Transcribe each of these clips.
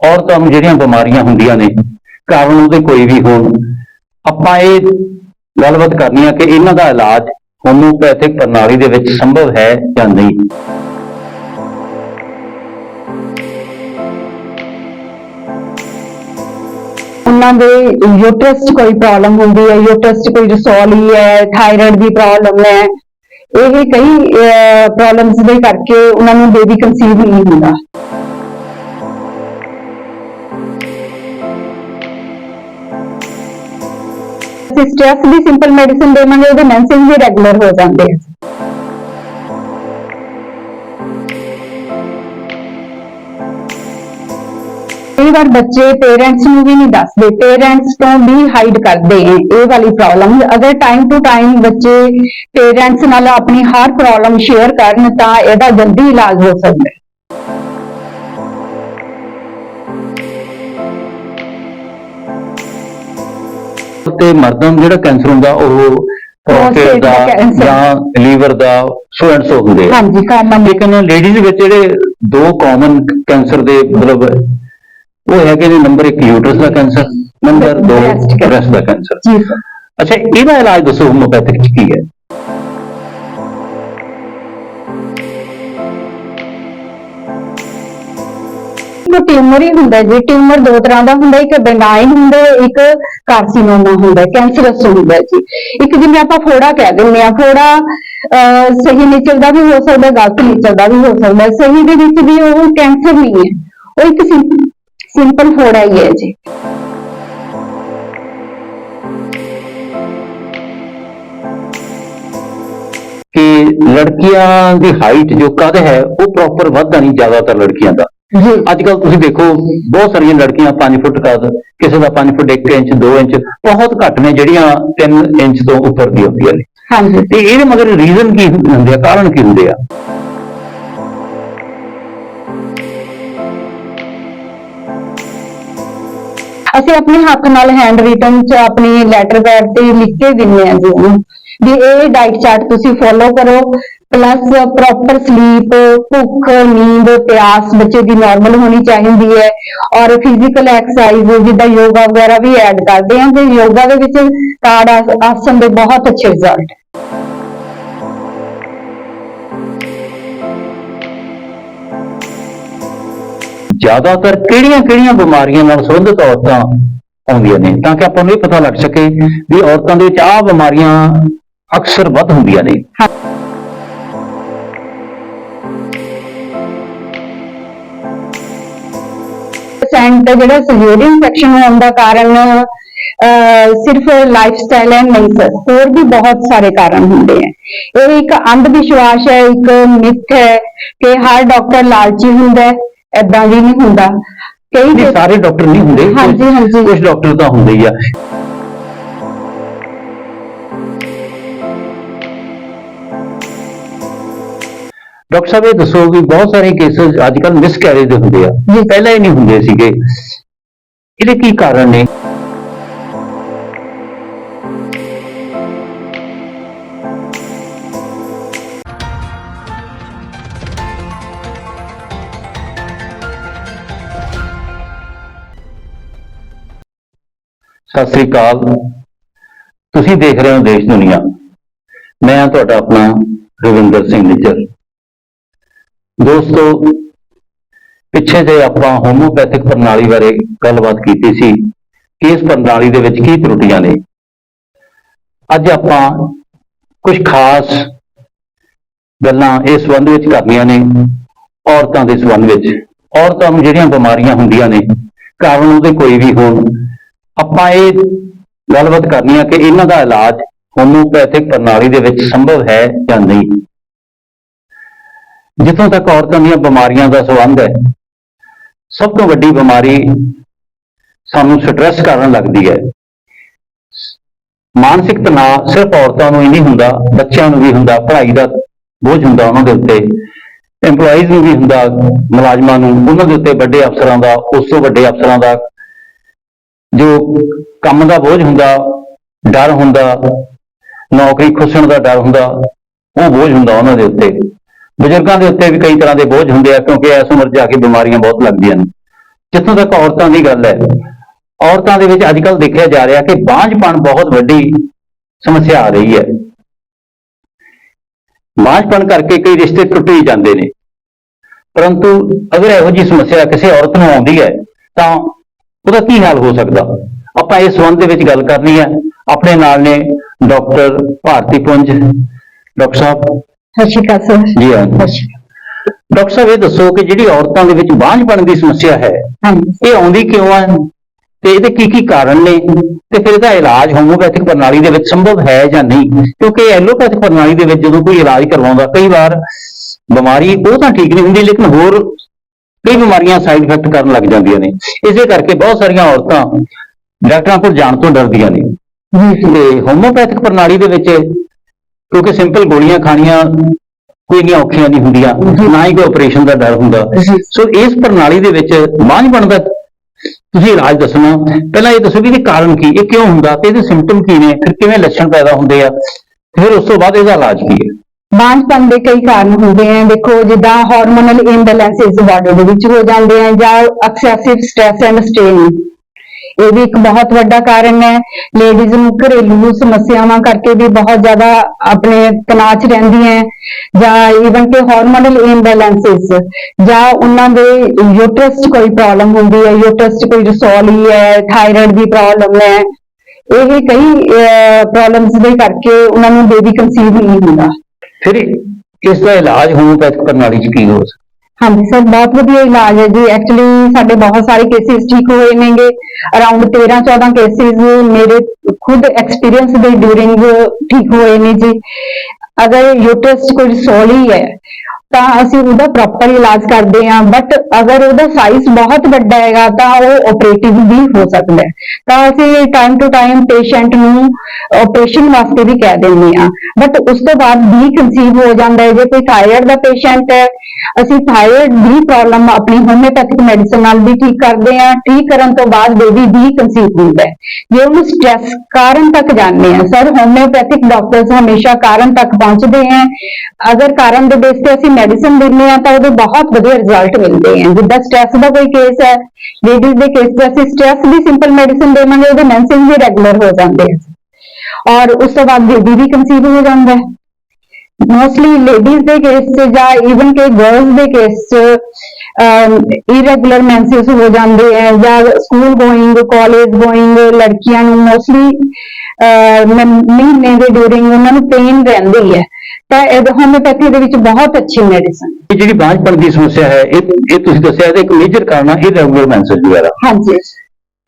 ਔਰਤਾਂ ਨੂੰ ਜਿਹੜੀਆਂ ਬਿਮਾਰੀਆਂ ਹੁੰਦੀਆਂ ਨੇ, ਕਾਰਨ ਉਹਦੇ ਕੋਈ ਵੀ ਹੋਣ। ਆਪਾਂ ਇਹ ਗੱਲਬਾਤ ਕਰਨੀ ਆ ਕਿ ਇਹਨਾਂ ਦਾ ਇਲਾਜ ਹੋਮੋਪੈਥਿਕ ਪ੍ਰਣਾਲੀ ਦੇ ਵਿੱਚ ਸੰਭਵ ਹੈ ਜਾਂ ਨਹੀਂ। ਉਹਨਾਂ ਦੇ ਯੂਟਰਸ 'ਚ ਕੋਈ ਪ੍ਰੋਬਲਮ ਹੁੰਦੀ ਹੈ, ਯੂਟਰਸ 'ਚ ਕੋਈ ਰਸੌਲੀ ਹੈ, ਥਾਇਰਾਇਡ ਦੀ ਪ੍ਰੋਬਲਮ ਹੈ। ਇਹ ਕਈ ਪ੍ਰੋਬਲਮਸ ਦੇ ਕਰਕੇ ਉਹਨਾਂ ਨੂੰ ਬੇਬੀ ਕਨਸੀਵ ਨਹੀਂ ਹੁੰਦਾ। ਸਟ੍ਰੈਸ ਦੀ ਸਿੰਪਲ ਮੈਡੀਸਿਨ ਦੇਵਾਂਗੇ, ਉਹਦੇ ਮੈਂਸਿੰਗ ਵੀ ਰੈਗੂਲਰ ਹੋ ਜਾਂਦੇ ਆ। ਕਈ ਵਾਰ ਬੱਚੇ ਪੇਰੈਂਟਸ ਨੂੰ ਵੀ ਨਹੀਂ ਦੱਸਦੇ ਪੇਰੈਂਟਸ ਤੋਂ ਵੀ ਹਾਈਡ ਕਰਦੇ ਹੈ ਇਹ ਵਾਲੀ ਪ੍ਰੋਬਲਮ ਅਗਰ ਟਾਈਮ ਟੂ ਟਾਈਮ ਬੱਚੇ ਪੇਰੈਂਟਸ ਨਾਲ ਆਪਣੀ ਹਰ ਪ੍ਰੋਬਲਮ ਸ਼ੇਅਰ ਕਰਨ, ਤਾਂ ਇਹਦਾ ਜਲਦੀ ਇਲਾਜ ਹੋ ਸਕਦਾ। ਹੈ ਤੇ ਮਰਦਾਂ ਨੂੰ ਜਿਹੜਾ ਕੈਂਸਰ ਹੁੰਦਾ ਉਹ ਪ੍ਰੋਸਟੇਟ ਦਾ। ਜਾਂ liver the so and so ਹੁੰਦੇ ਆ ਹਾਂਜੀ ਕਾਮਨ ਲੇਕਿਨ ਲੇਡੀਜ਼ ਵਿੱਚ ਜਿਹੜੇ ਦੋ ਕਾਮਨ ਕੈਂਸਰ ਦੇ ਮਤਲਬ ਉਹ ਹੈਗੇ ਨੇ ਨੰਬਰ 1 ਯੂਟਰਸ ਦਾ cancer number 2 Breast cancer। Breast ਦਾ ਕੈਂਸਰ ਜੀ ਸਰ ਅੱਛਾ ਇਹਦਾ ਇਲਾਜ ਦੱਸੋ ਹੋਮੋਪੈਥਿਕ ਚ ਕੀ ਹੈ ਉਹ ਟਿਊਮਰ ਹੀ ਹੁੰਦਾ ਜੀ ਟਿਊਮਰ ਦੋ ਤਰ੍ਹਾਂ ਦਾ ਹੁੰਦਾ ਇੱਕ ਬੈਨਾਈਨ ਹੁੰਦਾ ਹੈ, ਇੱਕ ਕਾਰਸੀਨੋਮਾ ਹੁੰਦਾ ਕੈਂਸਰਸ ਹੁੰਦਾ ਹੈ ਜੀ। ਇੱਕ ਜਿਵੇਂ ਆਪਾਂ ਫੋੜਾ ਕਹਿ ਦਿੰਦੇ ਆ ਫੋੜਾ ਅਹ, ਸਹੀ ਨੇਚਰ ਦਾ ਵੀ ਹੋ ਸਕਦਾ ਗਲਤ ਨੇਚਰ ਦਾ ਵੀ ਹੋ ਸਕਦਾ ਸਹੀ ਦੇ ਵਿੱਚ ਵੀ ਉਹ ਕੈਂਸਰ ਨਹੀਂ ਹੈ ਉਹ ਇੱਕ ਸਿੰਪਲ ਫੋੜਾ ਹੀ ਹੈ ਜੀ। ਕਿ ਲੜਕੀਆਂ ਦੀ ਹਾਈਟ ਜੋ ਕਦ ਹੈ ਉਹ ਪ੍ਰੋਪਰ ਵੱਧਦਾ ਨਹੀਂ ਜ਼ਿਆਦਾਤਰ ਲੜਕੀਆਂ ਦਾ। ਜੀ ਅੱਜ ਕੱਲ ਤੁਸੀਂ ਦੇਖੋ ਬਹੁਤ ਸਾਰੀਆਂ ਲੜਕੀਆਂ 5 ਫੁੱਟ ਕਦ ਕਿਸੇ ਦਾ 5 ਫੁੱਟ 1 ਇੰਚ 2 ਇੰਚ ਬਹੁਤ ਘੱਟ ਨੇ ਜਿਹੜੀਆਂ 3 ਇੰਚ ਤੋਂ ਉੱਪਰ ਦੀ ਹੁੰਦੀਆਂ ਨੇ। ਹਾਂਜੀ। ਤੇ ਇਹਦੇ ਮਗਰ ਰੀਜ਼ਨ ਕੀ ਹੁੰਦੇ ਆ ਕਾਰਨ ਕੀ ਹੁੰਦੇ ਆ? ਅਸੀਂ ਆਪਣੇ ਹੱਥ ਨਾਲ ਹੈਂਡ ਰਿਟਨ ਚ ਆਪਣੀ ਲੈਟਰ ਪੈਡ ਤੇ ਲਿਖ ਕੇ ਦਿੰਦੇ ਆ ਜੀ ਉਹਨੂੰ। ਵੀ ਇਹ ਡਾਈਟ ਚਾਰਟ ਤੁਸੀਂ ਫੋਲੋ ਕਰੋ ਪਲੱਸ ਪ੍ਰੋਪਰ ਸਲੀਪ ਭੁੱਖ, ਨੀਂਦ, ਪਿਆਸ ਬੱਚੇ ਦੀ ਨਾਰਮਲ ਹੋਣੀ ਚਾਹੀਦੀ ਹੈ ਔਰ ਫਿਜ਼ੀਕਲ ਐਕਸਰਸਾਈਜ਼ ਜਿੱਦਾਂ ਯੋਗਾ ਵਗੈਰਾ ਵੀ ਐਡ ਕਰਦੇ ਆ ਤੇ ਯੋਗਾ ਦੇ ਵਿੱਚ ਕਾਰਡ ਆਸਨ ਦੇ ਬਹੁਤ ਅੱਛੇ ਰਿਜ਼ਲਟ ਜ਼ਿਆਦਾਤਰ ਕਿਹੜੀਆਂ-ਕਿਹੜੀਆਂ ਬਿਮਾਰੀਆਂ ਨਾਲ ਸੰਬੰਧਿਤ ਔਰਤਾਂ ਆਉਂਦੀਆਂ ਨੇ ਤਾਂ ਕਿ ਆਪਾਂ ਨੂੰ ਇਹ ਪਤਾ ਲੱਗ ਸਕੇ ਵੀ ਔਰਤਾਂ ਦੇ ਵਿੱਚ ਆਹ ਬਿਮਾਰੀਆਂ ਅਕਸਰ ਵੱਧ ਹੁੰਦੀਆਂ ਨੇ। ਪਰਸੈਂਟ ਜਿਹੜਾ ਸਰਜਰੀ ਇਨਫੈਕਸ਼ਨ ਹੋਣ ਦਾ ਕਾਰਨ ਸਿਰਫ ਲਾਈਫ ਸਟਾਈਲ ਹੈ ਨਹੀਂ ਸਰ ਹੋਰ ਵੀ ਬਹੁਤ ਸਾਰੇ ਕਾਰਨ ਹੁੰਦੇ ਹੈ। ਇਹ ਇੱਕ ਅੰਧ ਵਿਸ਼ਵਾਸ ਹੈ ਇੱਕ ਮਿਥ ਹੈ ਕਿ ਹਰ ਡਾਕਟਰ ਲਾਲਚੀ ਹੁੰਦਾ ਹੈ ਐਦਾਂ ਵੀ ਨਹੀਂ ਹੁੰਦਾ। ਕਈ ਸਾਰੇ ਡਾਕਟਰ ਨਹੀਂ ਹੁੰਦੇ। ਹਾਂਜੀ, ਹਾਂਜੀ। ਕੁਝ ਡਾਕਟਰ ਤਾਂ ਹੁੰਦੇ ਹੀ ਆ। ਡਾਕਟਰ ਸਾਹਿਬ ਇਹ ਦੱਸੋ ਵੀ ਬਹੁਤ ਸਾਰੇ ਕੇਸਸ ਅੱਜ ਕੱਲ ਮਿਸਕੈਰੇਜ ਦੇ ਹੁੰਦੇ ਆ ਜੀ। ਪਹਿਲਾਂ ਹੀ ਨਹੀਂ ਹੁੰਦੇ ਸੀਗੇ ਇਹਦੇ ਕੀ ਕਾਰਨ ਨੇ ਸਤਿ ਸ੍ਰੀ ਅਕਾਲ ਤੁਸੀਂ ਦੇਖ ਰਹੇ ਹੋ ਦੇਸ਼ ਦੁਨੀਆ ਮੈਂ ਹਾਂ ਤੁਹਾਡਾ ਆਪਣਾ ਰਵਿੰਦਰ ਸਿੰਘ ਨਿੱਜਰ ਦੋਸਤੋ, ਪਿੱਛੇ ਜੇ ਆਪਾਂ ਹੋਮੋਪੈਥਿਕ ਪ੍ਰਣਾਲੀ ਬਾਰੇ ਗੱਲਬਾਤ ਕੀਤੀ ਸੀ ਕਿ ਇਸ ਪ੍ਰਣਾਲੀ ਦੇ ਵਿੱਚ ਕੀ ਤਰੁੱਟੀਆਂ ਨੇ? ਅੱਜ ਆਪਾਂ ਕੁਝ ਖਾਸ ਗੱਲਾਂ ਇਸ ਸੰਬੰਧ ਵਿੱਚ ਕਰਨੀਆਂ ਨੇ, ਔਰਤਾਂ ਦੇ ਸੰਬੰਧ ਵਿੱਚ। ਔਰਤਾਂ ਨੂੰ ਜਿਹੜੀਆਂ ਬਿਮਾਰੀਆਂ ਹੁੰਦੀਆਂ ਨੇ, ਕਾਰਨ ਉਹਦੇ ਕੋਈ ਵੀ ਹੋਣ। ਆਪਾਂ ਇਹ ਗੱਲਬਾਤ ਕਰਨੀ ਆ ਕਿ ਇਹਨਾਂ ਦਾ ਇਲਾਜ ਹੋਮੋਪੈਥਿਕ ਪ੍ਰਣਾਲੀ ਦੇ ਵਿੱਚ ਸੰਭਵ ਹੈ ਜਾਂ ਨਹੀਂ। ਜਿੱਥੋਂ ਤੱਕ ਔਰਤਾਂ ਦੀਆਂ ਬਿਮਾਰੀਆਂ ਦਾ ਸੰਬੰਧ ਹੈ, ਸਭ ਤੋਂ ਵੱਡੀ ਬਿਮਾਰੀ ਸਾਨੂੰ ਸਟ੍ਰੈਸ ਕਾਰਨ ਲੱਗਦੀ ਹੈ। ਮਾਨਸਿਕ ਤਣਾਅ ਸਿਰਫ ਔਰਤਾਂ ਨੂੰ ਹੀ ਨਹੀਂ ਹੁੰਦਾ, ਬੱਚਿਆਂ ਨੂੰ ਵੀ ਹੁੰਦਾ, ਪੜ੍ਹਾਈ ਦਾ ਬੋਝ ਹੁੰਦਾ ਉਹਨਾਂ ਦੇ ਉੱਤੇ, EMPLOYEES ਨੂੰ ਵੀ ਹੁੰਦਾ, ਮੁਲਾਜ਼ਮਾਂ ਨੂੰ, ਉਹਨਾਂ ਦੇ ਉੱਤੇ ਵੱਡੇ ਅਫਸਰਾਂ ਦਾ, ਉਸ ਤੋਂ ਵੱਡੇ ਅਫਸਰਾਂ ਦਾ ਜੋ ਕੰਮ ਦਾ ਬੋਝ ਹੁੰਦਾ, ਡਰ ਹੁੰਦਾ, ਨੌਕਰੀ ਖੁੱਸਣ ਦਾ ਡਰ ਹੁੰਦਾ, ਉਹ ਬੋਝ ਹੁੰਦਾ ਉਹਨਾਂ ਦੇ ਉੱਤੇ। ਬਜ਼ੁਰਗਾਂ ਦੇ ਉੱਤੇ ਵੀ ਕਈ ਤਰ੍ਹਾਂ ਦੇ ਬੋਝ ਹੁੰਦੇ ਆ, ਕਿਉਂਕਿ ਇਸ ਉਮਰ 'ਚ ਆ ਕੇ ਬਿਮਾਰੀਆਂ ਬਹੁਤ ਲੱਗਦੀਆਂ ਨੇ। ਜਿੱਥੋਂ ਤੱਕ ਔਰਤਾਂ ਦੀ ਗੱਲ ਹੈ, ਔਰਤਾਂ ਦੇ ਵਿੱਚ ਅੱਜ ਕੱਲ੍ਹ ਦੇਖਿਆ ਜਾ ਰਿਹਾ ਕਿ ਬਾਂਝਪਣ ਬਹੁਤ ਵੱਡੀ ਸਮੱਸਿਆ ਆ ਰਹੀ ਹੈ। ਬਾਂਝਪਣ ਕਰਕੇ ਕਈ ਰਿਸ਼ਤੇ ਟੁੱਟ ਹੀ ਜਾਂਦੇ ਨੇ। ਪਰੰਤੂ ਅਗਰ ਇਹੋ ਜਿਹੀ ਸਮੱਸਿਆ ਕਿਸੇ ਔਰਤ ਨੂੰ ਆਉਂਦੀ ਹੈ, ਤਾਂ ਉਹਦਾ ਕੀ ਹਾਲ ਹੋ ਸਕਦਾ? ਆਪਾਂ ਇਸ ਸੰਬੰਧ ਦੇ ਵਿੱਚ ਗੱਲ ਕਰਨੀ ਹੈ। ਆਪਣੇ ਨਾਲ ਨੇ ਡਾਕਟਰ ਭਾਰਤੀ ਪੁੰਜ, ਡਾਕਟਰ ਸਾਹਿਬ। ਸਤਿ ਸ਼੍ਰੀ ਅਕਾਲ ਸਰ। ਜੀ ਹਾਂ। ਸਤਿ ਸ਼੍ਰੀ ਅਕਾਲ। ਡਾਕਟਰ ਸਾਹਿਬ ਇਹ ਦੱਸੋ ਕਿ ਜਿਹੜੀ ਔਰਤਾਂ ਦੇ ਵਿੱਚ ਬਾਂਝਪਣ ਦੀ ਸਮੱਸਿਆ ਹੈ ਹਾਂਜੀ। ਇਹ ਆਉਂਦੀ ਕਿਉਂ ਹੈ ਤੇ ਇਹਦੇ ਕੀ ਕੀ ਕਾਰਨ ਨੇ? ਤੇ ਫਿਰ ਇਹਦਾ ਇਲਾਜ ਹੋਮੋਪੈਥਿਕ ਪ੍ਰਣਾਲੀ ਦੇ ਵਿੱਚ ਸੰਭਵ ਹੈ ਜਾਂ ਨਹੀਂ? ਕਿਉਂਕਿ ਐਲੋਪੈਥਿਕ ਪ੍ਰਣਾਲੀ ਦੇ ਵਿੱਚ ਜਦੋਂ ਕੋਈ ਇਲਾਜ ਕਰਵਾਉਂਦਾ ਕਈ ਵਾਰ ਬਿਮਾਰੀ ਉਹ ਤਾਂ ਠੀਕ ਨਹੀਂ ਹੁੰਦੀ ਲੇਕਿਨ ਹੋਰ ਕਈ ਬਿਮਾਰੀਆਂ ਸਾਈਡ ਇਫੈਕਟ ਕਰਨ ਲੱਗ ਜਾਂਦੀਆਂ ਨੇ। ਇਸੇ ਕਰਕੇ ਬਹੁਤ ਸਾਰੀਆਂ ਔਰਤਾਂ ਡਾਕਟਰਾਂ ਕੋਲ ਜਾਣ ਤੋਂ ਡਰਦੀਆਂ ਨੇ। ਜੀ ਤੇ ਹੋਮੋਪੈਥਿਕ ਪ੍ਰਣਾਲੀ ਦੇ ਵਿੱਚ ਕਿਉਂਕਿ ਸਿੰਪਲ ਗੋਲੀਆਂ ਖਾਣੀਆਂ ਕੋਈ ਨਹੀਂ ਔਖੀਆਂ ਨਹੀਂ ਹੁੰਦੀਆਂ ਨਾ ਹੀ ਕੋਈ ਆਪਰੇਸ਼ਨ ਦਾ ਡਰ ਹੁੰਦਾ। ਸੋ ਇਸ ਪ੍ਰਣਾਲੀ ਦੇ ਵਿੱਚ ਬਾਂਝਪਣ ਦਾ ਤੁਸੀਂ ਇਲਾਜ ਦੱਸਣਾ। ਪਹਿਲਾਂ ਇਹ ਦੱਸੋ ਵੀ ਇਹਦੇ ਕਾਰਨ ਕੀ ਇਹ ਕਿਉਂ ਹੁੰਦਾ ਤੇ ਇਹਦੇ ਸਿੰਪਟਮ ਕੀ ਨੇ ਫਿਰ ਕਿਵੇਂ ਲੱਛਣ ਪੈਦਾ ਹੁੰਦੇ ਆ ਫਿਰ ਉਸ ਤੋਂ ਬਾਅਦ ਇਹਦਾ ਇਲਾਜ ਕੀ ਹੈ? ਬਾਂਝਪਨ ਦੇ ਕਈ ਕਾਰਨ ਹੁੰਦੇ ਆ। ਦੇਖੋ ਜਿੱਦਾਂ ਹਾਰਮੋਨਲ ਇੰਬੈਲੈਂਸਸ ਬਾਡੀ ਦੇ ਵਿੱਚ ਹੋ ਜਾਂਦੇ ਆ ਜਾਂ ਐਕਸੈਸਿਵ ਸਟ੍ਰੈਸ ਐਂਡ ਸਟ੍ਰੇਨ ਇਹ ਵੀ ਇੱਕ ਬਹੁਤ ਵੱਡਾ ਕਾਰਨ ਹੈ। ਲੇਡੀਜ਼ ਨੂੰ ਘਰੇਲੂ ਸਮੱਸਿਆਵਾਂ ਕਰਕੇ ਵੀ ਬਹੁਤ ਜ਼ਿਆਦਾ ਆਪਣੇ ਤਣਾਅ 'ਚ ਰਹਿੰਦੀਆਂ ਜਾਂ ਇਵਨ ਕਿ ਹਾਰਮੋਨਲ ਇੰਬੈਲੈਂਸਸ ਜਾਂ ਉਹਨਾਂ ਦੇ ਯੂਟਰਸ 'ਚ ਕੋਈ ਪ੍ਰੋਬਲਮ ਹੁੰਦੀ ਹੈ ਯੂਟਰਸ 'ਚ ਕੋਈ ਰਸੌਲੀ ਹੈ ਥਾਇਰਾਇਡ ਦੀ ਪ੍ਰੋਬਲਮ ਹੈ। ਇਹ ਕਈ ਪ੍ਰੋਬਲਮਸ ਦੇ ਕਰਕੇ ਉਹਨਾਂ ਨੂੰ ਬੇਬੀ ਕਨਸੀਵ ਨਹੀਂ ਹੁੰਦਾ। ਫਿਰ ਇਸ ਦਾ ਇਲਾਜ ਹੋਮੋਪੈਥਿਕ ਪ੍ਰਣਾਲੀ 'ਚ ਕੀ ਹੋ ਸਕਦਾ? ਹਾਂਜੀ, ਸਰ, ਬਹੁਤ ਵਧੀਆ ਇਲਾਜ ਹੈ ਜੀ। ਐਕਚੁਅਲੀ ਸਾਡੇ ਬਹੁਤ ਸਾਰੇ ਕੇਸਿਸ ਠੀਕ ਹੋਏ ਨੇਗੇ। ਅਰਾਊਂਡ 13 14 ਕੇਸਿਸ ਮੇਰੇ ਖੁਦ ਐਕਸਪੀਰੀਅੰਸ ਦੇ ਡਿਊਰਿੰਗ ਠੀਕ ਹੋਏ ਨੇ ਜੀ। ਅਗਰ ਯੂਟਰਸ ਕੋਈ ਸੋਲੀ ਹੈ ਤਾਂ ਅਸੀਂ ਉਹਦਾ ਪ੍ਰੋਪਰ ਇਲਾਜ ਕਰਦੇ ਹਾਂ ਬਟ ਅਗਰ ਉਹਦਾ ਸਾਈਜ਼ ਬਹੁਤ ਵੱਡਾ ਹੈਗਾ ਤਾਂ ਉਹ ਆਪਰੇਟਿਵ ਵੀ ਹੋ ਸਕਦਾ ਹੈ। ਤਾਂ ਅਸੀਂ ਟਾਈਮ ਟੂ ਟਾਈਮ ਪੇਸ਼ੈਂਟ ਨੂੰ ਆਪਰੇਸ਼ਨ ਵਾਸਤੇ ਵੀ ਕਹਿ ਦਿੰਦੇ ਹਾਂ। ਬਟ ਉਸ ਤੋਂ ਬਾਅਦ ਵੀ ਕਨਸੀਵ ਹੋ ਜਾਂਦਾ ਹੈ, ਜੇ ਕੋਈ ਥਾਇਰਾਇਡ ਦਾ ਪੇਸ਼ੈਂਟ ਹੈ, ਅਸੀਂ ਥਾਇਰਾਇਡ ਦੀ ਪ੍ਰੋਬਲਮ ਆਪਣੀ ਹੋਮਿਓਪੈਥਿਕ ਮੈਡੀਸਨ ਨਾਲ ਵੀ ਠੀਕ ਕਰਦੇ ਹਾਂ, ਠੀਕ ਕਰਨ ਤੋਂ ਬਾਅਦ ਬੇਬੀ ਵੀ ਕਨਸੀਵ ਹੁੰਦਾ ਹੈ। ਜੇ ਉਹਨੂੰ ਸਟ੍ਰੈਸ ਕਾਰਨ ਤੱਕ ਜਾਂਦੇ ਹਾਂ ਸਰ ਹੋਮਿਓਪੈਥਿਕ ਡਾਕਟਰਸ ਹਮੇਸ਼ਾ ਕਾਰਨ ਤੱਕ ਪਹੁੰਚਦੇ ਹੈ। ਅਗਰ ਕਾਰਨ ਦੇ ਬੇਸ ਤੇ ਅਸੀਂ ਮੈਡੀਸਨ ਦਿੰਦੇ ਹਾਂ ਤਾਂ ਉਹਦੇ ਬਹੁਤ ਵਧੀਆ ਰਿਜ਼ਲਟ ਮਿਲਦੇ ਆ। ਜਿੱਦਾਂ ਸਟ੍ਰੈਸ ਦਾ ਕੋਈ ਕੇਸ ਹੈ ਲੇਡੀਜ਼ ਦੇ ਕੇਸ 'ਚ ਅਸੀਂ ਸਟ੍ਰੈਸ ਦੀ ਸਿੰਪਲ ਮੈਡੀਸਨ ਦੇਵਾਂਗੇ, ਉਹਦੇ ਮੈਂਸਿੰਗ ਵੀ ਰੈਗੂਲਰ ਹੋ ਜਾਂਦੇ ਹੈ ਔਰ ਉਸ ਤੋਂ ਬਾਅਦ ਬੇਬੀ ਵੀ ਕਨਸੀਵ ਹੋ ਜਾਂਦਾ ਹੈ। ਮੋਸਟਲੀ ਲੇਡੀਜ਼ ਦੇ ਕੇਸ 'ਚ ਜਾਂ ਇਵਨ ਕਿ ਗਰਲਸ ਦੇ ਕੇਸ 'ਚ ਇਰੈਗੂਲਰ ਮੈਂਸਸ ਹੋ ਜਾਂਦੇ ਹੈ ਜਾਂ ਸਕੂਲ ਗੋਇੰਗ ਕਾਲਜ ਗੋਇੰਗ ਲੜਕੀਆਂ ਨੂੰ ਮੋਸਟਲੀ ਮਹੀਨੇ ਦੇ ਡਿਊਰਿੰਗ ਉਹਨਾਂ ਨੂੰ ਪੇਨ ਰਹਿੰਦੀ ਹੈ ਤਾਂ ਇਹ ਹੋਮਿਓਪੈਥੀ ਦੇ ਵਿੱਚ ਬਹੁਤ ਅੱਛੀ ਮੈਡੀਸਨ ਇਹ ਜਿਹੜੀ ਬਾਂਝਪਣ ਦੀ ਸਮੱਸਿਆ ਹੈ ਇਹ ਇਹ ਤੁਸੀਂ ਦੱਸਿਆ ਇਹਦਾ ਇੱਕ ਮੇਜਰ ਕਾਰਨ ਹੈ ਇਰੈਗੂਲਰ ਮੈਂਸੇਜ ਵਗੈਰਾ। ਹਾਂਜੀ।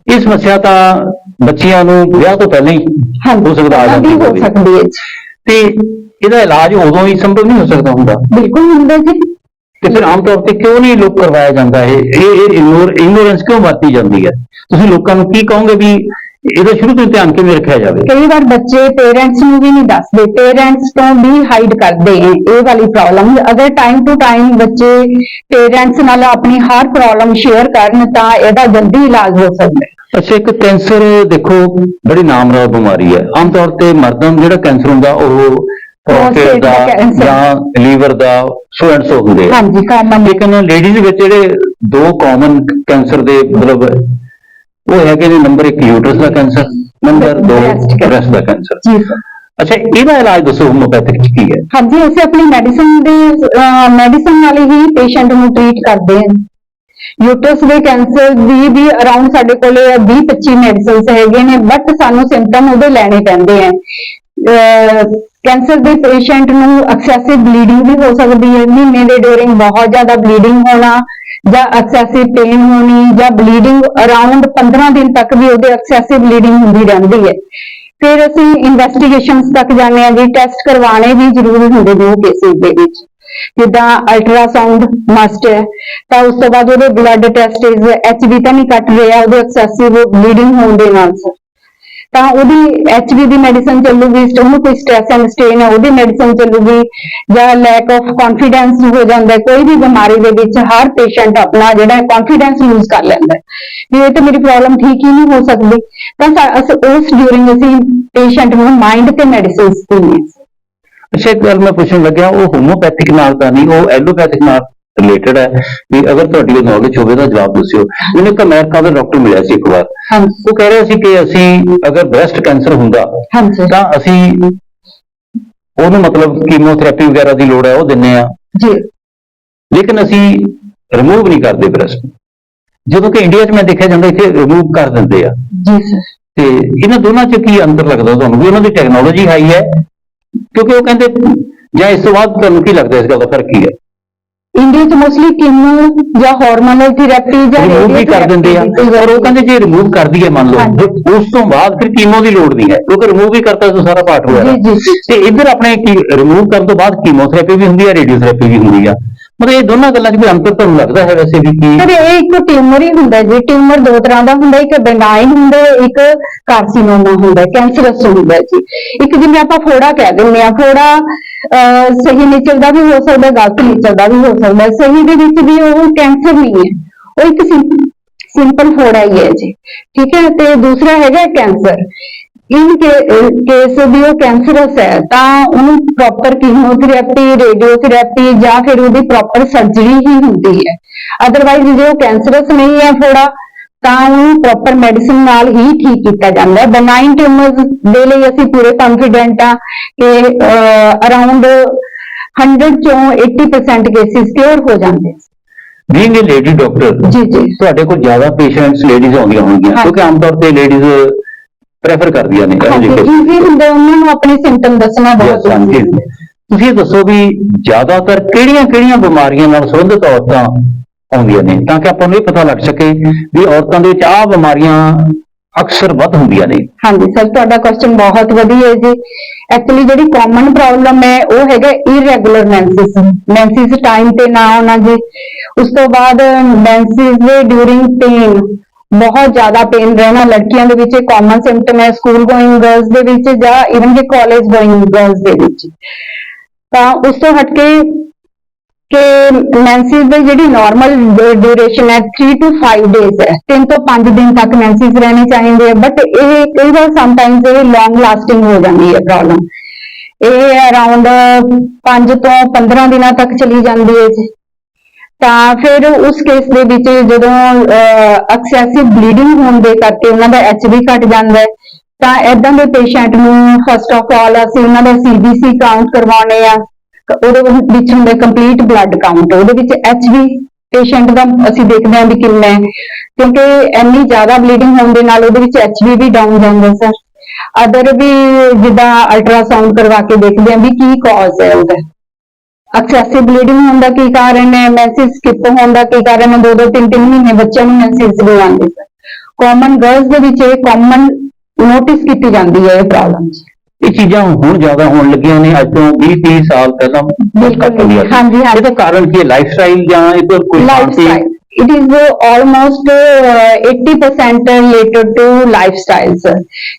ਇਹ ਸਮੱਸਿਆ ਤਾਂ ਬੱਚਿਆਂ ਨੂੰ ਵਿਆਹ ਤੋਂ ਪਹਿਲਾਂ ਹੀ ਹੋ ਸਕਦਾ ਆ ਜਾਂਦੀ ਵੀ ਹੋ ਹੋਵੇ। ਸਕਦੀ ਹੈ। ਤੇ ਇਹਦਾ ਇਲਾਜ ਉਦੋਂ ਹੀ ਸੰਭਵ ਨਹੀਂ ਹੋ ਸਕਦਾ ਹੁੰਦਾ। ਬਿਲਕੁਲ ਹੁੰਦਾ ਜੀ। ਤੇ ਫਿਰ ਆਮ ਤੌਰ ਤੇ ਕਿਉਂ ਨਹੀਂ ਲੋਕ ਕਰਵਾਇਆ ਜਾਂਦਾ ਇਹ? ਇਹ ਇਹ ਇਗਨੋਰੈਂਸ ਕਿਉਂ ਵਰਤੀ ਜਾਂਦੀ ਹੈ? ਤੁਸੀਂ ਲੋਕਾਂ ਨੂੰ ਕੀ ਕਹੋਗੇ ਵੀ ਇਹਦਾ ਸ਼ੁਰੂ ਤੋਂ ਧਿਆਨ ਕਿਵੇਂ ਰੱਖਿਆ ਜਾਵੇ? ਕਈ ਵਾਰ ਬੱਚੇ ਪੇਰੈਂਟਸ ਨੂੰ ਵੀ ਨਹੀਂ ਦੱਸਦੇ। ਪੇਰੈਂਟਸ ਤੋਂ ਵੀ ਹਾਈਡ ਕਰਦੇ ਇਹ ਵਾਲੀ ਪ੍ਰੋਬਲਮ ਅਗਰ ਟਾਈਮ ਟੂ ਟਾਈਮ ਬੱਚੇ ਪੇਰੈਂਟਸ ਨਾਲ ਆਪਣੀ ਹਰ ਪ੍ਰੋਬਲਮ ਸ਼ੇਅਰ ਕਰਨ ਤਾਂ ਇਹਦਾ ਜਲਦੀ ਇਲਾਜ ਹੋ ਸਕਦਾ ਹੈ। ਅੱਛਾ ਇੱਕ ਕੈਂਸਰ ਦੇਖੋ ਬੜੀ ਨਾਮਰਾਦ ਬਿਮਾਰੀ ਹੈ। ਆਮ ਤੌਰ ਤੇ ਮਰਦਾਂ ਨੂੰ ਜਿਹੜਾ ਕੈਂਸਰ ਹੁੰਦਾ ਉਹ ਪ੍ਰੋਸਟੇਟ ਦਾ। ਜਾਂ liver the so and so ਹੁੰਦੇ ਹਾਂਜੀ ਕਾਰਨ ਲੇਕਿਨ ਲੇਡੀਜ਼ ਵਿੱਚ ਜਿਹੜੇ ਦੋ ਕਾਮਨ ਕੈਂਸਰ ਦੇ ਮਤਲਬ ਉਹ ਹੈਗੇ ਨੇ ਨੰਬਰ 1 ਯੂਟਰਸ ਦਾ cancer number 2 Breast cancer। Breast ਦਾ ਕੈਂਸਰ। ਜੀ ਸਰ ਅੱਛਾ ਇਹਦਾ ਇਲਾਜ ਦੱਸੋ ਹੋਮੋਪੈਥਿਕ ਕੀ ਹੈ? ਹਾਂਜੀ ਅਸੀਂ ਆਪਣੀ ਮੈਡੀਸਨ ਦੇ ਮੈਡੀਸਨ ਨਾਲ ਹੀ ਪੇਸ਼ੈਂਟ ਨੂੰ ਟ੍ਰੀਟ ਕਰਦੇ ਹਾਂ। ਯੂਟਰਸ ਦੇ ਕੈਂਸਰ ਦੀ ਵੀ ਅਰਾਊਂਡ ਸਾਡੇ ਕੋਲੇ 20 25 ਮੈਡੀਸਿਨਸ ਹੈਗੇ ਨੇ ਬਟ ਸਾਨੂੰ ਸਿੰਪਟਮ ਉਹਦੇ ਲੈਣੇ ਪੈਂਦੇ ਆ। ਕੈਂਸਰ ਦੇ ਪੇਸ਼ੈਂਟ ਨੂੰ ਐਕਸੈਸਿਵ ਬਲੀਡਿੰਗ ਵੀ ਹੋ ਸਕਦੀ ਹੈ, ਮਹੀਨੇ ਦੇ ਡਿਊਰਿੰਗ ਬਹੁਤ ਜ਼ਿਆਦਾ ਬਲੀਡਿੰਗ ਹੋਣਾ ਜਾਂ ਐਕਸੈਸਿਵ ਪੇਨ ਹੋਣੀ ਜਾਂ ਬਲੀਡਿੰਗ ਅਰਾਊਂਡ 15 ਦਿਨ ਤੱਕ ਵੀ ਉਹਦੇ ਐਕਸੈਸਿਵ ਬਲੀਡਿੰਗ ਹੁੰਦੀ ਰਹਿੰਦੀ ਹੈ। ਫਿਰ ਅਸੀਂ ਇਨਵੈਸਟੀਗੇਸ਼ਨਸ ਤੱਕ ਜਾਂਦੇ ਹਾਂ ਜੀ ਟੈਸਟ ਕਰਵਾਉਣੇ ਵੀ ਜ਼ਰੂਰੀ ਹੁੰਦੇ ਨੇ ਉਹ ਕੇਸਿਸ ਦੇ ਵਿੱਚ। ਜਿੱਦਾਂ ਅਲਟਰਾਸਾਊਂਡ ਮਸਟ ਹੈ, ਤਾਂ ਉਸ ਤੋਂ ਬਾਅਦ ਉਹਦੇ ਬਲੱਡ ਟੈਸਟ ਇਜ਼ ਐਚਬੀ ਤਾਂ ਨਹੀਂ ਕੱਟ ਰਿਹਾ, ਉਹਦੇ ਐਕਸੈਸਿਵ ਬਲੀਡਿੰਗ ਹੋਣ ਦੇ ਨਾਲ। sir। ਤਾਂ ਉਹਦੀ ਐਚਬੀ ਦੀ ਮੈਡੀਸਨ ਚੱਲੂਗੀ, ਉਹਨੂੰ ਕੋਈ ਸਟ੍ਰੈਸ ਐਂਡ ਸਟੇਨ ਹੈ, ਉਹਦੀ ਮੈਡੀਸਨ ਚੱਲੂਗੀ, ਜਾਂ ਲੈਕ ਆਫ ਕੌਨਫੀਡੈਂਸ ਹੋ ਜਾਂਦਾ ਕੋਈ ਵੀ ਬਿਮਾਰੀ ਦੇ ਵਿੱਚ ਹਰ ਪੇਸ਼ੈਂਟ ਆਪਣਾ ਜਿਹੜਾ ਕੌਨਫੀਡੈਂਸ ਲੂਜ਼ ਕਰ ਲੈਂਦਾ ਵੀ ਇਹ ਤਾਂ ਮੇਰੀ ਪ੍ਰੋਬਲਮ ਠੀਕ ਹੀ ਨਹੀਂ ਹੋ ਸਕਦੀ। ਤਾਂ ਉਸ ਡਿਊਰਿੰਗ ਅਸੀਂ ਪੇਸ਼ੈਂਟ ਨੂੰ ਮਾਈਂਡ ਤੇ ਮੈਡੀਸਿਨਸ ਦਿੰਦੇ ਅੱਛਾ ਇੱਕ ਗੱਲ ਮੈਂ ਪੁੱਛਣ ਲੱਗਿਆ ਉਹ ਹੋਮੋਪੈਥਿਕ ਨਾਲ ਤਾਂ ਨਹੀਂ ਉਹ ਐਲੋਪੈਥਿਕ ਨਾਲ ਰਿਲੇਟਡ ਹੈ। ਵੀ ਅਗਰ ਤੁਹਾਡੀ ਨੌਲੇਜ ਹੋਵੇ ਤਾਂ ਜਵਾਬ ਦੱਸਿਓ। ਮੈਨੂੰ ਇੱਕ ਅਮਰੀਕਾ ਦਾ ਡਾਕਟਰ ਮਿਲਿਆ ਸੀ ਇੱਕ ਵਾਰ। ਉਹ ਕਹਿ ਰਿਹਾ ਸੀ ਕਿ ਅਸੀਂ ਅਗਰ ਬ੍ਰੈਸਟ ਕੈਂਸਰ ਹੁੰਦਾ ਤਾਂ ਅਸੀਂ ਉਹਨੂੰ ਮਤਲਬ ਕੀਮੋਥੈਰੇਪੀ ਵਗੈਰਾ ਦੀ ਲੋੜ ਹੈ ਉਹ ਦਿੰਨੇ ਆ ਜੀ। ਲੇਕਿਨ ਅਸੀਂ ਰਿਮੂਵ ਨਹੀਂ ਕਰਦੇ ਬ੍ਰੈਸਟ ਜਦੋਂ ਕਿ ਇੰਡੀਆ 'ਚ ਮੈਂ ਦੇਖਿਆ ਜਾਂਦਾ ਇੱਥੇ ਰਿਮੂਵ ਕਰ ਦਿੰਦੇ ਆ। ਜੀ ਸਰ ਤੇ ਇਹਨਾਂ ਦੋਨਾਂ 'ਚ ਕੀ ਅੰਤਰ ਲੱਗਦਾ ਤੁਹਾਨੂੰ? ਵੀ ਉਹਨਾਂ ਦੀ ਟੈਕਨੋਲੋਜੀ ਹਾਈ ਹੈ ਕਿਉਂਕਿ ਉਹ ਕਹਿੰਦੇ ਜਾਂ ਇਸ ਤੋਂ ਬਾਅਦ ਤੁਹਾਨੂੰ ਕੀ ਲੱਗਦਾ ਇਸ ਗੱਲ ਦਾ ਫ਼ਰਕ ਕੀ ਹੈ? ਇੰਡੀਆ ਚ ਮੋਸਟਲੀ ਕੀਮੋ ਜਾਂ ਹਾਰਮੋਨਲ ਥੈਰੇਪੀ ਜਾਂ ਰਿਮੂਵ ਵੀ ਕਰ ਦਿੰਦੇ ਆ। ਔਰ ਉਹ ਕਹਿੰਦੇ ਜੇ ਰਿਮੂਵ ਕਰ ਦਈਏ ਮੰਨ ਲਓ ਉਸ ਤੋਂ ਬਾਅਦ ਫਿਰ ਕੀਮੋ ਦੀ ਲੋੜ ਨਹੀਂ ਹੈ ਕਿਉਂਕਿ ਰਿਮੂਵ ਵੀ ਕਰਤਾ ਤਾਂ ਸਾਰਾ ਪਾਰਟ ਹੋਇਆ। ਤੇ ਇੱਧਰ ਆਪਣੇ ਕੀ ਰਿਮੂਵ ਕਰਨ ਤੋਂ ਬਾਅਦ ਕੀਮੋਥੈਰੇਪੀ ਵੀ ਹੁੰਦੀ ਹੈ ਰੇਡੀਓਥੈਰੇਪੀ ਵੀ ਹੁੰਦੀ ਆ। ਮਤਲਬ ਇਹ ਦੋਨਾਂ ਗੱਲਾਂ 'ਚ ਕੋਈ ਅੰਤਰ ਤੁਹਾਨੂੰ ਲੱਗਦਾ ਹੈ ਵੈਸੇ ਵੀ ਕੀ ਸਰ ਇਹ ਇੱਕ ਟਿਊਮਰ ਹੀ ਹੁੰਦਾ ਜੀ ਟਿਊਮਰ ਦੋ ਤਰ੍ਹਾਂ ਦਾ ਹੁੰਦਾ ਇੱਕ ਬੈਨਾਈਨ ਹੁੰਦਾ ਇੱਕ ਕਾਰਸੀਨੋਮਾ ਹੁੰਦਾ ਕੈਂਸਰਸ ਹੁੰਦਾ ਜੀ। ਇੱਕ ਜਿਵੇਂ ਆਪਾਂ ਫੋੜਾ ਕਹਿ ਦਿੰਦੇ ਆ ਫੋੜਾ ਅਹ, ਸਹੀ ਨੇਚਰ ਦਾ ਵੀ ਹੋ ਸਕਦਾ ਗਲਤ ਨੇਚਰ ਦਾ ਵੀ ਹੋ ਸਕਦਾ ਸਹੀ ਦੇ ਵਿੱਚ ਵੀ ਉਹ ਕੈਂਸਰ ਨਹੀਂ ਹੈ ਉਹ ਇੱਕ ਸਿੰਪਲ ਫੋੜਾ ਹੀ ਹੈ ਜੀ। ਠੀਕ ਹੈ ਤੇ ਦੂਸਰਾ ਹੈਗਾ ਕੈਂਸਰ ਇਨ ਕੇਸ ਵੀ ਉਹ ਕੈਂਸਰਸ ਹੈ ਤਾਂ ਉਹਨੂੰ ਪ੍ਰੋਪਰ ਕੀਮੋਥੈਰੇਪੀ ਰੇਡੀਓਥੈਰੇਪੀ ਜਾਂ ਫਿਰ ਉਹਦੀ ਪ੍ਰੋਪਰ ਸਰਜਰੀ ਹੀ ਹੁੰਦੀ ਹੈ। ਅਦਰਵਾਈਜ਼ ਜੇ ਉਹ ਕੈਂਸਰਸ ਨਹੀਂ ਹੈ ਥੋੜਾ ਤਾਂ ਉਹਨੂੰ ਪ੍ਰੋਪਰ ਮੈਡੀਸਿਨ ਨਾਲ ਹੀ ਠੀਕ ਕੀਤਾ ਜਾਂਦਾ ਹੈ। ਬਨਾਈਨ ਟਿਊਮਰਸ ਦੇ ਲਈ ਅਸੀਂ ਪੂਰੇ ਕੌਨਫੀਡੈਂਟ ਆ ਕਿ ਅਰਾਊਂਡ 100 ਚੋਂ 80% ਕੇਸਿਸ ਕਿਉਰ ਹੋ ਜਾਂਦੇ ਬੀਇੰਗ ਅ ਲੇਡੀ ਡਾਕਟਰ ਜੀ ਜੀ। ਤੁਹਾਡੇ ਕੋਲ ਜ਼ਿਆਦਾ ਪੇਸ਼ੈਂਟਸ ਲੇਡੀਜ਼ ਆਉਂਦੀਆਂ ਹੋਣਗੀਆਂ। ਕਿਉਂਕਿ ਆਮ ਤੌਰ ਤੇ ਲੇਡੀਜ਼ ਪ੍ਰੈਫਰ ਕਰਦੀਆਂ ਨੇ ਇਹੋ ਹਾਂਜੀ ਜਿਹੇ cases। ਈਜ਼ੀ ਹੁੰਦਾ ਉਹਨਾਂ ਨੂੰ ਆਪਣੇ ਸਿੰਪਟਮ ਦੱਸਣਾ Yes, ਬਹੁਤ ਹਾਂਜੀ। ਜ਼ਰੂਰੀ ਹੈ। ਤੁਸੀਂ ਇਹ ਦੱਸੋ ਵੀ ਜ਼ਿਆਦਾਤਰ ਕਿਹੜੀਆਂ-ਕਿਹੜੀਆਂ ਬਿਮਾਰੀਆਂ ਨਾਲ ਸੰਬੰਧਿਤ ਔਰਤਾਂ ਆਉਂਦੀਆਂ ਨੇ ਤਾਂ ਕਿ ਆਪਾਂ ਨੂੰ ਇਹ ਪਤਾ ਲੱਗ ਸਕੇ ਵੀ ਔਰਤਾਂ ਦੇ ਵਿੱਚ ਆਹ ਬਿਮਾਰੀਆਂ ਅਕਸਰ ਵੱਧ ਹੁੰਦੀਆਂ ਨੇ। ਹਾਂਜੀ ਸਰ ਤੁਹਾਡਾ ਕੁਐਸਚਨ ਬਹੁਤ ਵਧੀਆ ਹੈ ਜੀ। ਐਕਚੁਅਲੀ ਜਿਹੜੀ ਕਾਮਨ ਪ੍ਰੋਬਲਮ ਹੈ ਉਹ ਹੈਗਾ ਇਰੈਗੂਲਰ ਮੈਂਸਿਸ ਮੈਂਸਿਸ ਟਾਈਮ ਤੇ ਨਾ ਆਉਣਾ ਜੀ। ਉਸ ਤੋਂ ਬਾਅਦ ਮੈਂਸਿਸ ਦੇ ਡਿਊਰਿੰਗ ਪੇਨ ਬਹੁਤ ਜ਼ਿਆਦਾ ਪੇਨ ਰਹਿਣਾ ਲੜਕੀਆਂ ਦੇ ਵਿੱਚ, ਇਹ ਕਾਮਨ ਸਿੰਪਟਮ ਹੈ ਸਕੂਲ ਗੋਇੰਗ ਗਰਲਸ ਦੇ ਵਿੱਚ ਜਾਂ ਇਵਨ ਕਿ ਕਾਲਜ ਗੋਇੰਗ ਗਰਲਸ ਦੇ ਵਿੱਚ। ਤਾਂ ਉਸ ਤੋਂ ਹਟ ਕੇ ਕਿ ਮੈਂਸਿਸ ਦੀ ਜਿਹੜੀ ਨਾਰਮਲ ਡਿਊਰੇਸ਼ਨ ਹੈ 3 ਟੂ 5 ਡੇਜ਼ ਹੈ। 3 ਤੋਂ 5 ਦਿਨ ਤੱਕ ਮੈਂਸਿਸ ਰਹਿਣੇ ਚਾਹੀਦੇ ਆ ਬਟ ਇਹ ਕਈ ਵਾਰ ਸਮਟਾਈਮਸ ਇਹ ਲੌਂਗ ਲਾਸਟਿੰਗ ਹੋ ਜਾਂਦੀ ਹੈ ਪ੍ਰੋਬਲਮ ਇਹ ਅਰਾਊਂਡ 5 ਤੋਂ 15 ਦਿਨਾਂ ਤੱਕ ਚਲੀ ਜਾਂਦੀ ਹੈ। ਤਾਂ ਫਿਰ ਉਸ ਕੇਸ ਦੇ ਵਿੱਚ ਜਦੋਂ ਐਕਸੈਸਿਵ ਬਲੀਡਿੰਗ ਹੋਣ ਦੇ ਕਰਕੇ ਉਹਨਾਂ ਦਾ ਐਚਬੀ ਘਟ ਜਾਂਦਾ ਹੈ, ਤਾਂ ਇਦਾਂ ਦੇ ਪੇਸ਼ੈਂਟ ਨੂੰ ਫਸਟ ਆਫ ਆਲ ਅਸੀਂ ਉਹਨਾਂ ਦਾ ਸੀਬੀਸੀ ਕਾਊਂਟ ਕਰਵਾਉਣੇ ਆ ਉਹਦੇ ਵਿੱਚ ਹੁੰਦਾ ਕੰਪਲੀਟ ਬਲੱਡ ਕਾਊਂਟ ਉਹਦੇ ਵਿੱਚ ਐਚਬੀ ਪੇਸ਼ੈਂਟ ਦਾ ਅਸੀਂ ਦੇਖਦੇ ਹਾਂ ਵੀ ਕਿੰਨਾ ਹੈ, ਕਿਉਂਕਿ ਇੰਨੀ ਜ਼ਿਆਦਾ ਬਲੀਡਿੰਗ ਹੋਣ ਦੇ ਨਾਲ ਉਹਦੇ ਵਿੱਚ ਐਚਬੀ ਵੀ ਡਾਊਨ ਜਾਂਦਾ ਸਰ ਅਦਰ ਵੀ ਜਿੱਦਾਂ ਅਲਟਰਾਸਾਊਂਡ ਕਰਵਾ ਕੇ ਦੇਖਦੇ ਹਾਂ ਵੀ ਕੀ ਕਾਜ਼ ਹੈ ਉਹਦਾ। ਐਕਸੈਸਿਵ ਬਲੀਡਿੰਗ ਹੋਣ ਦਾ ਕੀ ਕਾਰਨ ਹੈ? ਮੈਂਸਿਸ ਸਕਿਪ ਹੋਣ ਦਾ ਕੀ ਕਾਰਨ ਹੈ? ਦੋ ਦੋ ਤਿੰਨ ਤਿੰਨ ਮਹੀਨੇ ਬੱਚਿਆਂ ਨੂੰ ਮੈਂਸਿਸ ਵੀ ਆਉਂਦੇ ਸਰ ਕਾਮਨ ਗਰਲਸ ਦੇ ਵਿੱਚ ਇਹ ਕਾਮਨ ਨੋਟਿਸ ਕੀਤੀ ਜਾਂਦੀ ਹੈ ਇਹ ਪ੍ਰੋਬਲਮ ਇਹ ਚੀਜ਼ਾਂ ਹੁਣ ਜ਼ਿਆਦਾ ਹੋਣ ਲੱਗੀਆਂ ਨੇ ਅੱਜ ਤੋਂ 20 30 ਸਾਲ ਪਹਿਲਾਂ। ਬਹੁਤ ਘੱਟ ਹੁੰਦੀਆਂ ਸੀ। ਹਾਂਜੀ, ਹਾਂਜੀ। ਇਹਦਾ ਕਾਰਨ ਕੀ ਹੈ? ਲਾਈਫ ਸਟਾਈਲ ਜਾਂ ਇਹ ਤੋਂ ਕੋਈ lifestyle. It is uh, almost uh, 80% related to lifestyle, sir.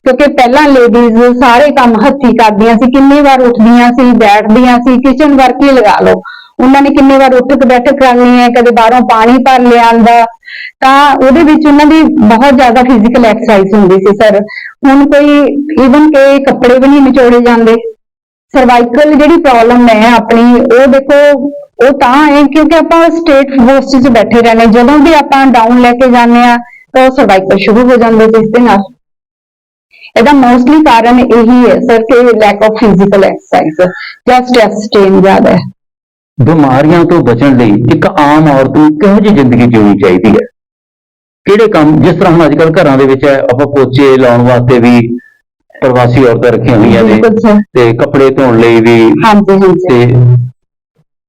ਕਿਉਂਕਿ ਪਹਿਲਾਂ ਲੇਡੀਜ਼ ਸਾਰੇ ਕੰਮ ਹੱਥੀ ਕਰਦੀਆਂ ਸੀ ਕਿੰਨੀ ਵਾਰ ਉੱਠਦੀਆਂ ਸੀ ਬੈਠਦੀਆਂ ਸੀ ਕਿਚਨ ਵਰਕ ਹੀ ਲਗਾ ਲਓ। ਉਹਨਾਂ ਨੇ ਕਿੰਨੇ ਵਾਰ ਉੱਠ ਕੇ ਬੈਠਕ ਕਰਨੀ ਹੈ ਕਦੇ ਬਾਹਰੋਂ ਪਾਣੀ ਭਰ ਲਿਆਂਦਾ ਤਾਂ ਉਹਦੇ ਵਿੱਚ ਉਹਨਾਂ ਦੀ ਬਹੁਤ ਜ਼ਿਆਦਾ ਫਿਜ਼ੀਕਲ ਐਕਸਰਸਾਈਜ਼ ਹੁੰਦੀ ਸੀ ਸਰ ਹੁਣ ਕੋਈ ਈਵਨ ਕਿ ਕੱਪੜੇ ਵੀ ਨਹੀਂ ਨਿਚੋੜੇ ਜਾਂਦੇ। ਸਰਵਾਈਕਲ ਜਿਹੜੀ ਪ੍ਰੋਬਲਮ ਹੈ ਆਪਣੀ ਉਹ ਦੇਖੋ ਉਹ ਤਾਂ ਹੈ ਕਿਉਂਕਿ ਆਪਾਂ ਸਟੇਟ ਪੋਸਟ 'ਚ ਬੈਠੇ ਰਹਿੰਦੇ ਜਦੋਂ ਵੀ ਆਪਾਂ ਡਾਊਨ ਲੈ ਕੇ ਜਾਂਦੇ ਆ ਤਾਂ ਸਰਵਾਈਕਲ ਸ਼ੁਰੂ ਹੋ ਜਾਂਦਾ ਜਿਸ ਦੇ ਨਾਲ। ਇਹਦਾ ਮੋਸਟਲੀ ਕਾਰਨ ਇਹੀ ਹੈ ਸਰ ਕਿ ਲੈਕ ਆਫ ਫਿਜ਼ੀਕਲ ਐਕਸਰਸਾਈਜ਼ ਜਾਂ ਸਟ੍ਰੈਸ ਸਟੇਨ ਜ਼ਿਆਦਾ ਹੈ। ਬਿਮਾਰੀਆਂ ਤੋਂ ਬਚਣ ਲਈ ਇੱਕ ਆਮ ਔਰਤ ਨੂੰ ਕਿਹੋ ਜਿਹੀ ਜ਼ਿੰਦਗੀ ਜਿਉਣੀ ਚਾਹੀਦੀ ਹੈ? ਕਿਹੜੇ ਕੰਮ ਜਿਸ ਤਰ੍ਹਾਂ ਹੁਣ ਅੱਜਕੱਲ ਘਰਾਂ ਦੇ ਵਿੱਚ ਹੈ, ਆਪਾਂ ਪੋਚੇ ਲਾਉਣ ਵਾਸਤੇ ਵੀ ਪ੍ਰਵਾਸੀ ਔਰਤਾਂ ਰੱਖੀਆਂ ਹੋਈਆਂ ਨੇ ਬਿਲਕੁਲ। ਤੇ ਕੱਪੜੇ ਧੋਣ ਲਈ ਵੀ ਹਾਂਜੀ ਹਾਂਜੀ। ਤੇ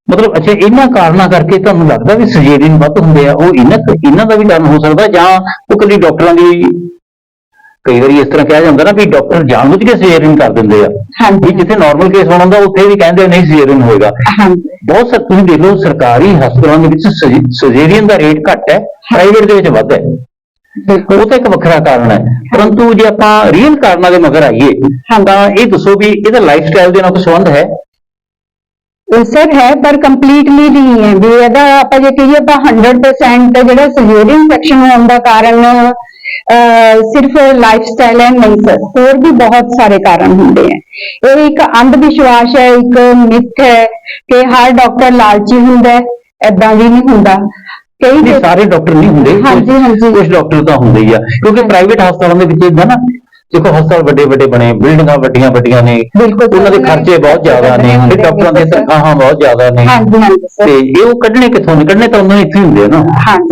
ਮਤਲਬ ਅੱਛਾ ਇਹਨਾਂ ਕਾਰਨਾਂ ਕਰਕੇ ਤੁਹਾਨੂੰ ਲੱਗਦਾ ਵੀ ਸਰਜਰੀਨ ਵੱਧ ਹੁੰਦੇ ਆ? ਉਹ ਇਹਨਾਂ ਇਹਨਾਂ ਦਾ ਵੀ ਕਾਰਨ ਹੋ ਸਕਦਾ ਜਾਂ ਉਹ ਕਦੀ ਡਾਕਟਰਾਂ ਦੀ ਕਈ ਵਾਰੀ ਇਸ ਤਰ੍ਹਾਂ ਕਿਹਾ ਜਾਂਦਾ ਨਾ ਵੀ ਡਾਕਟਰ ਜਾਣਬੁੱਝ ਕੇ ਸਰਜਰੀਨ ਕਰ ਦਿੰਦੇ ਆ। ਵੀ ਹਾਂਜੀ ਜਿੱਥੇ ਨਾਰਮਲ ਕੇਸ ਹੋਣਾ ਹੁੰਦਾ ਉੱਥੇ ਵੀ ਕਹਿੰਦੇ ਨਹੀਂ ਸਰਜਰੀਨ ਹੋਏਗਾ। ਹਾਂਜੀ। ਬਹੁਤ ਸਾਰੇ ਤੁਸੀਂ ਦੇਖ ਲਓ ਸਰਕਾਰੀ ਹਸਪਤਾਲਾਂ ਦੇ ਵਿੱਚ ਸਰਜਰੀਨ ਦਾ ਰੇਟ ਘੱਟ ਹੈ ਪ੍ਰਾਈਵੇਟ ਦੇ ਵਿੱਚ ਵੱਧ ਹੈ। ਉਹ ਤਾਂ ਇੱਕ ਵੱਖਰਾ ਕਾਰਨ ਹੈ। ਪਰੰਤੂ ਜੇ ਆਪਾਂ ਰੀਅਲ ਕਾਰਨਾਂ ਦੇ ਮਗਰ ਆਈਏ ਤਾਂ ਇਹ ਦੱਸੋ ਵੀ ਇਹਦਾ ਲਾਈਫ ਸਟਾਈਲ ਦੇ ਨਾਲ ਕੋਈ ਸੰਬੰਧ ਹੈ? ਸਰ ਹੈ ਪਰ ਕੰਪਲੀਟਲੀ ਨਹੀਂ ਹੈ। ਵੀ ਇਹਦਾ ਆਪਾਂ ਜੇ ਕਹੀਏ ਆਪਾਂ 100% ਜਿਹੜਾ ਸਰਜਰੀਨ ਸੈਕਸ਼ਨ ਹੋਣ ਦਾ ਕਾਰਨ ਸਿਰਫ ਲਾਈਫ ਸਟਾਈਲ ਹੈ ਨਹੀਂ ਸਰ। ਹੋਰ ਵੀ ਬਹੁਤ ਸਾਰੇ ਕਾਰਨ ਹੁੰਦੇ ਹੈ। ਇਹ ਇੱਕ ਅੰਧ ਵਿਸ਼ਵਾਸ ਹੈ ਇੱਕ ਮਿਥ ਹੈ ਕਿ ਹਰ ਡਾਕਟਰ ਲਾਲਚੀ ਹੁੰਦਾ ਹੈ ਐਦਾਂ ਵੀ ਨਹੀਂ ਹੁੰਦਾ। ਕਈ ਨਹੀਂ ਦੇ- ਸਾਰੇ ਡਾਕਟਰ ਨਹੀਂ ਹੁੰਦੇ। ਹਾਂਜੀ, ਹਾਂਜੀ। ਕੁਛ ਡਾਕਟਰ ਤਾਂ ਹੁੰਦੇ ਹੀ ਆ। ਕਿਉਂਕਿ ਪ੍ਰਾਈਵੇਟ ਹਸਪਤਾਲਾਂ ਦੇ ਵਿੱਚ ਇਦਾਂ ਨਾ ਦੇਖੋ ਹਸਪਤਾਲ ਵੱਡੇ ਵੱਡੇ ਬਣੇ ਬਿਲਡਿੰਗਾਂ ਵੱਡੀਆਂ ਵੱਡੀਆਂ ਨੇ। ਉਹਨਾਂ ਦੇ ਖਰਚੇ ਬਹੁਤ ਜ਼ਿਆਦਾ ਨੇ। ਤੇ ਡਾਕਟਰਾਂ ਦੀਆਂ ਤਨਖਾਹਾਂ ਬਹੁਤ ਜ਼ਿਆਦਾ ਨੇ। ਹਾਂਜੀ ਹਾਂਜੀ ਤੇ ਇਹ ਉਹ ਕੱਢਣੇ ਕਿੱਥੋਂ ਨੇ? ਕੱਢਣੇ ਤਾਂ ਉਹਨਾਂ ਇੱਥੇ ਹੁੰਦੇ ਆ ਨਾ।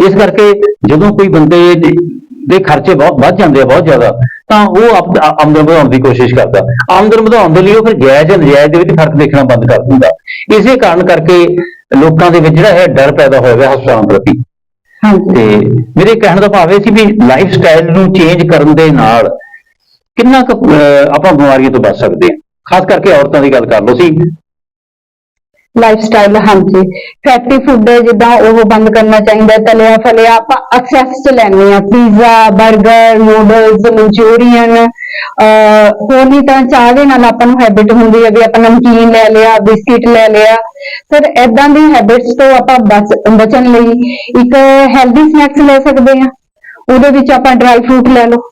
ਇਸ ਕਰਕੇ ਜਦੋਂ ਕੋਈ ਬੰਦੇ ਦੇ- ਦੇ ਖਰਚੇ ਬਹੁਤ ਵੱਧ ਜਾਂਦੇ ਆ ਬਹੁਤ ਜ਼ਿਆਦਾ ਤਾਂ ਉਹ ਆਮਦਨ ਵਧਾਉਣ ਦੀ ਕੋਸ਼ਿਸ਼ ਕਰਦਾ। ਆਮਦਨ ਵਧਾਉਣ ਦੇ ਲਈ ਉਹ ਫਿਰ ਜਾਇਜ਼ ਜਾਂ ਨਜਾਇਜ਼ ਦੇ ਵਿੱਚ ਫ਼ਰਕ ਦੇਖਣਾ ਬੰਦ ਕਰ ਦਿੰਦਾ। ਇਸੇ ਕਾਰਨ ਕਰਕੇ ਲੋਕਾਂ ਦੇ ਵਿੱਚ ਜਿਹੜਾ ਹੈ ਡਰ ਪੈਦਾ ਹੋਇਆ ਹੈ ਹਸਪਤਾਲਾਂ ਪ੍ਰਤੀ। ਤੇ ਮੇਰੇ ਕਹਿਣ ਦਾ ਭਾਵ ਇਹ ਸੀ ਵੀ ਲਾਈਫ ਸਟਾਈਲ ਨੂੰ ਚੇਂਜ ਕਰਨ ਦੇ ਨਾਲ ਕਿੰਨਾ ਕੁ ਆਪਾਂ ਬਿਮਾਰੀਆਂ ਤੋਂ ਬਚ ਸਕਦੇ ਹਾਂ। ਖਾਸ ਕਰਕੇ ਔਰਤਾਂ ਦੀ ਗੱਲ ਕਰ ਲਓ ਸੀ। ਲਾਈਫ ਸਟਾਈਲ ਹਾਂਜੀ ਫੈਟੀ ਫੂਡ ਜਿੱਦਾਂ ਉਹ ਬੰਦ ਕਰਨਾ ਚਾਹੀਦਾ ਤਲਿਆ ਫਲਿਆ। ਆਪਾਂ ਐਕਸੈਸ ਚ ਲੈਣੇ ਆ ਪੀਜ਼ਾ 버ਗਰ ਨੂਡਲਸ ਮਨਚੂਰੀਅਨ ਹੋਰ ਵੀ ਤਾਂ ਚਾਹ ਦੇ ਨਾਲ ਆਪਾਂ ਨੂੰ ਹੈਬਿਟ ਹੁੰਦੀ ਹੈ ਵੀ ਆਪਾਂ ਨਮਕੀਨ ਲੈ ਲਿਆ, ਬਿਸਕਿਟ ਲੈ ਲਿਆ। ਸਰ ਐਦਾਂ ਦੀ ਹੈਬਿਟਸ ਤੋਂ ਆਪਾਂ ਬਚ- ਬਚਣ ਲਈ ਇੱਕ ਹੈਲਦੀ ਸਨੈਕਸ ਲੈ ਸਕਦੇ ਆ ਉਹਦੇ ਵਿੱਚ ਆਪਾਂ ਡਰਾਈ ਫਰੂਟ ਲੈ ਲਓ।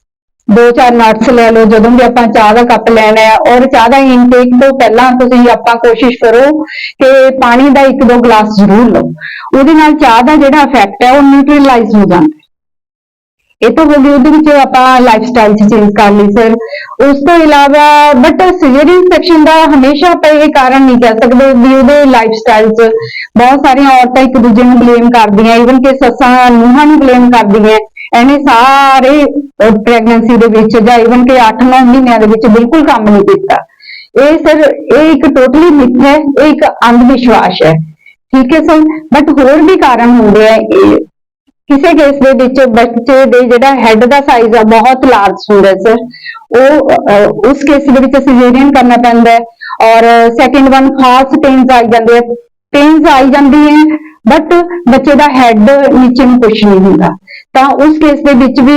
ਦੋ ਚਾਰ ਨਟਸ ਲੈ ਲਓ, ਜਦੋਂ ਵੀ ਆਪਾਂ ਚਾਹ ਦਾ ਕੱਪ ਲੈਣਾ ਹੈ, ਔਰ ਚਾਹ ਦਾ ਇਨਟੇਕ ਤੋਂ ਪਹਿਲਾਂ ਤੁਸੀਂ ਆਪਾਂ ਕੋਸ਼ਿਸ਼ ਕਰੋ ਕਿ ਪਾਣੀ ਦਾ ਇੱਕ ਦੋ ਗਲਾਸ ਜ਼ਰੂਰ ਲਓ। ਉਹਦੇ ਨਾਲ ਚਾਹ ਦਾ ਜਿਹੜਾ ਇਫੈਕਟ ਹੈ, ਉਹ ਨਿਊਟਰਲਾਈਜ਼ ਹੋ ਜਾਂਦਾ ਇਹ ਤਾਂ ਹੋ ਗਈ ਉਹਦੇ ਵਿੱਚ ਆਪਾਂ ਲਾਈਫ ਸਟਾਈਲ ਚ ਚੇਂਜ ਕਰ ਲਈ ਸਰ ਉਸ ਤੋਂ ਇਲਾਵਾ ਬਟ ਸਿਜਰੀ ਸੈਕਸ਼ਨ ਦਾ ਹਮੇਸ਼ਾ ਆਪਾਂ ਇਹ ਕਾਰਨ ਨਹੀਂ ਕਹਿ ਸਕਦੇ ਵੀ ਉਹਦੇ ਲਾਈਫ ਸਟਾਈਲ ਚ ਬਹੁਤ ਸਾਰੀਆਂ ਔਰਤਾਂ ਇੱਕ ਦੂਜੇ ਨੂੰ ਬਲੇਮ ਕਰਦੀਆਂ ਈਵਨ ਕਿ ਸੱਸਾਂ ਨੂੰਹਾਂ ਨੂੰ ਬਲੇਮ ਕਰਦੀਆਂ। ਇਹਨੇ ਸਾਰੇ ਪ੍ਰੈਗਨੈਂਸੀ ਦੇ ਵਿੱਚ ਜਾਂ ਈਵਨ ਕਿ 8-9 ਮਹੀਨਿਆਂ ਦੇ ਵਿੱਚ ਬਿਲਕੁਲ ਕੰਮ ਨਹੀਂ ਕੀਤਾ। ਇਹ ਸਰ ਇਹ ਇੱਕ ਟੋਟਲੀ ਮਿਥ ਹੈ, ਇਹ ਇੱਕ ਅੰਧ ਵਿਸ਼ਵਾਸ ਹੈ। ਠੀਕ ਹੈ ਸਰ? ਬਟ ਹੋਰ ਵੀ ਕਾਰਨ ਹੁੰਦੇ ਆ ਕਿਸੇ ਕੇਸ ਦੇ ਵਿੱਚ ਬੱਚੇ ਦੇ ਜਿਹੜਾ ਹੈਡ ਦਾ ਸਾਈਜ਼ ਆ, ਬਹੁਤ ਲਾਰਜ ਹੁੰਦਾ ਹੈ ਸਰ। ਉਹ ਉਸ ਕੇਸ ਦੇ ਵਿੱਚ ਸਿਜ਼ੇਰੀਅਨ ਕਰਨਾ ਪੈਂਦਾ ਔਰ ਸੈਕਿੰਡ ਵਨ ਫਾਸਟ ਪੇਨਸ ਆਈ ਜਾਂਦੇ ਆ। ਪੇਨਸ ਆਈ ਜਾਂਦੀ ਹੈ ਬਟ ਬੱਚੇ ਦਾ ਹੈਡ ਨੀਚੇ ਨੂੰ ਕੁਝ ਨਹੀਂ ਹੁੰਦਾ। ਤਾਂ ਉਸ ਕੇਸ ਦੇ ਵਿੱਚ ਵੀ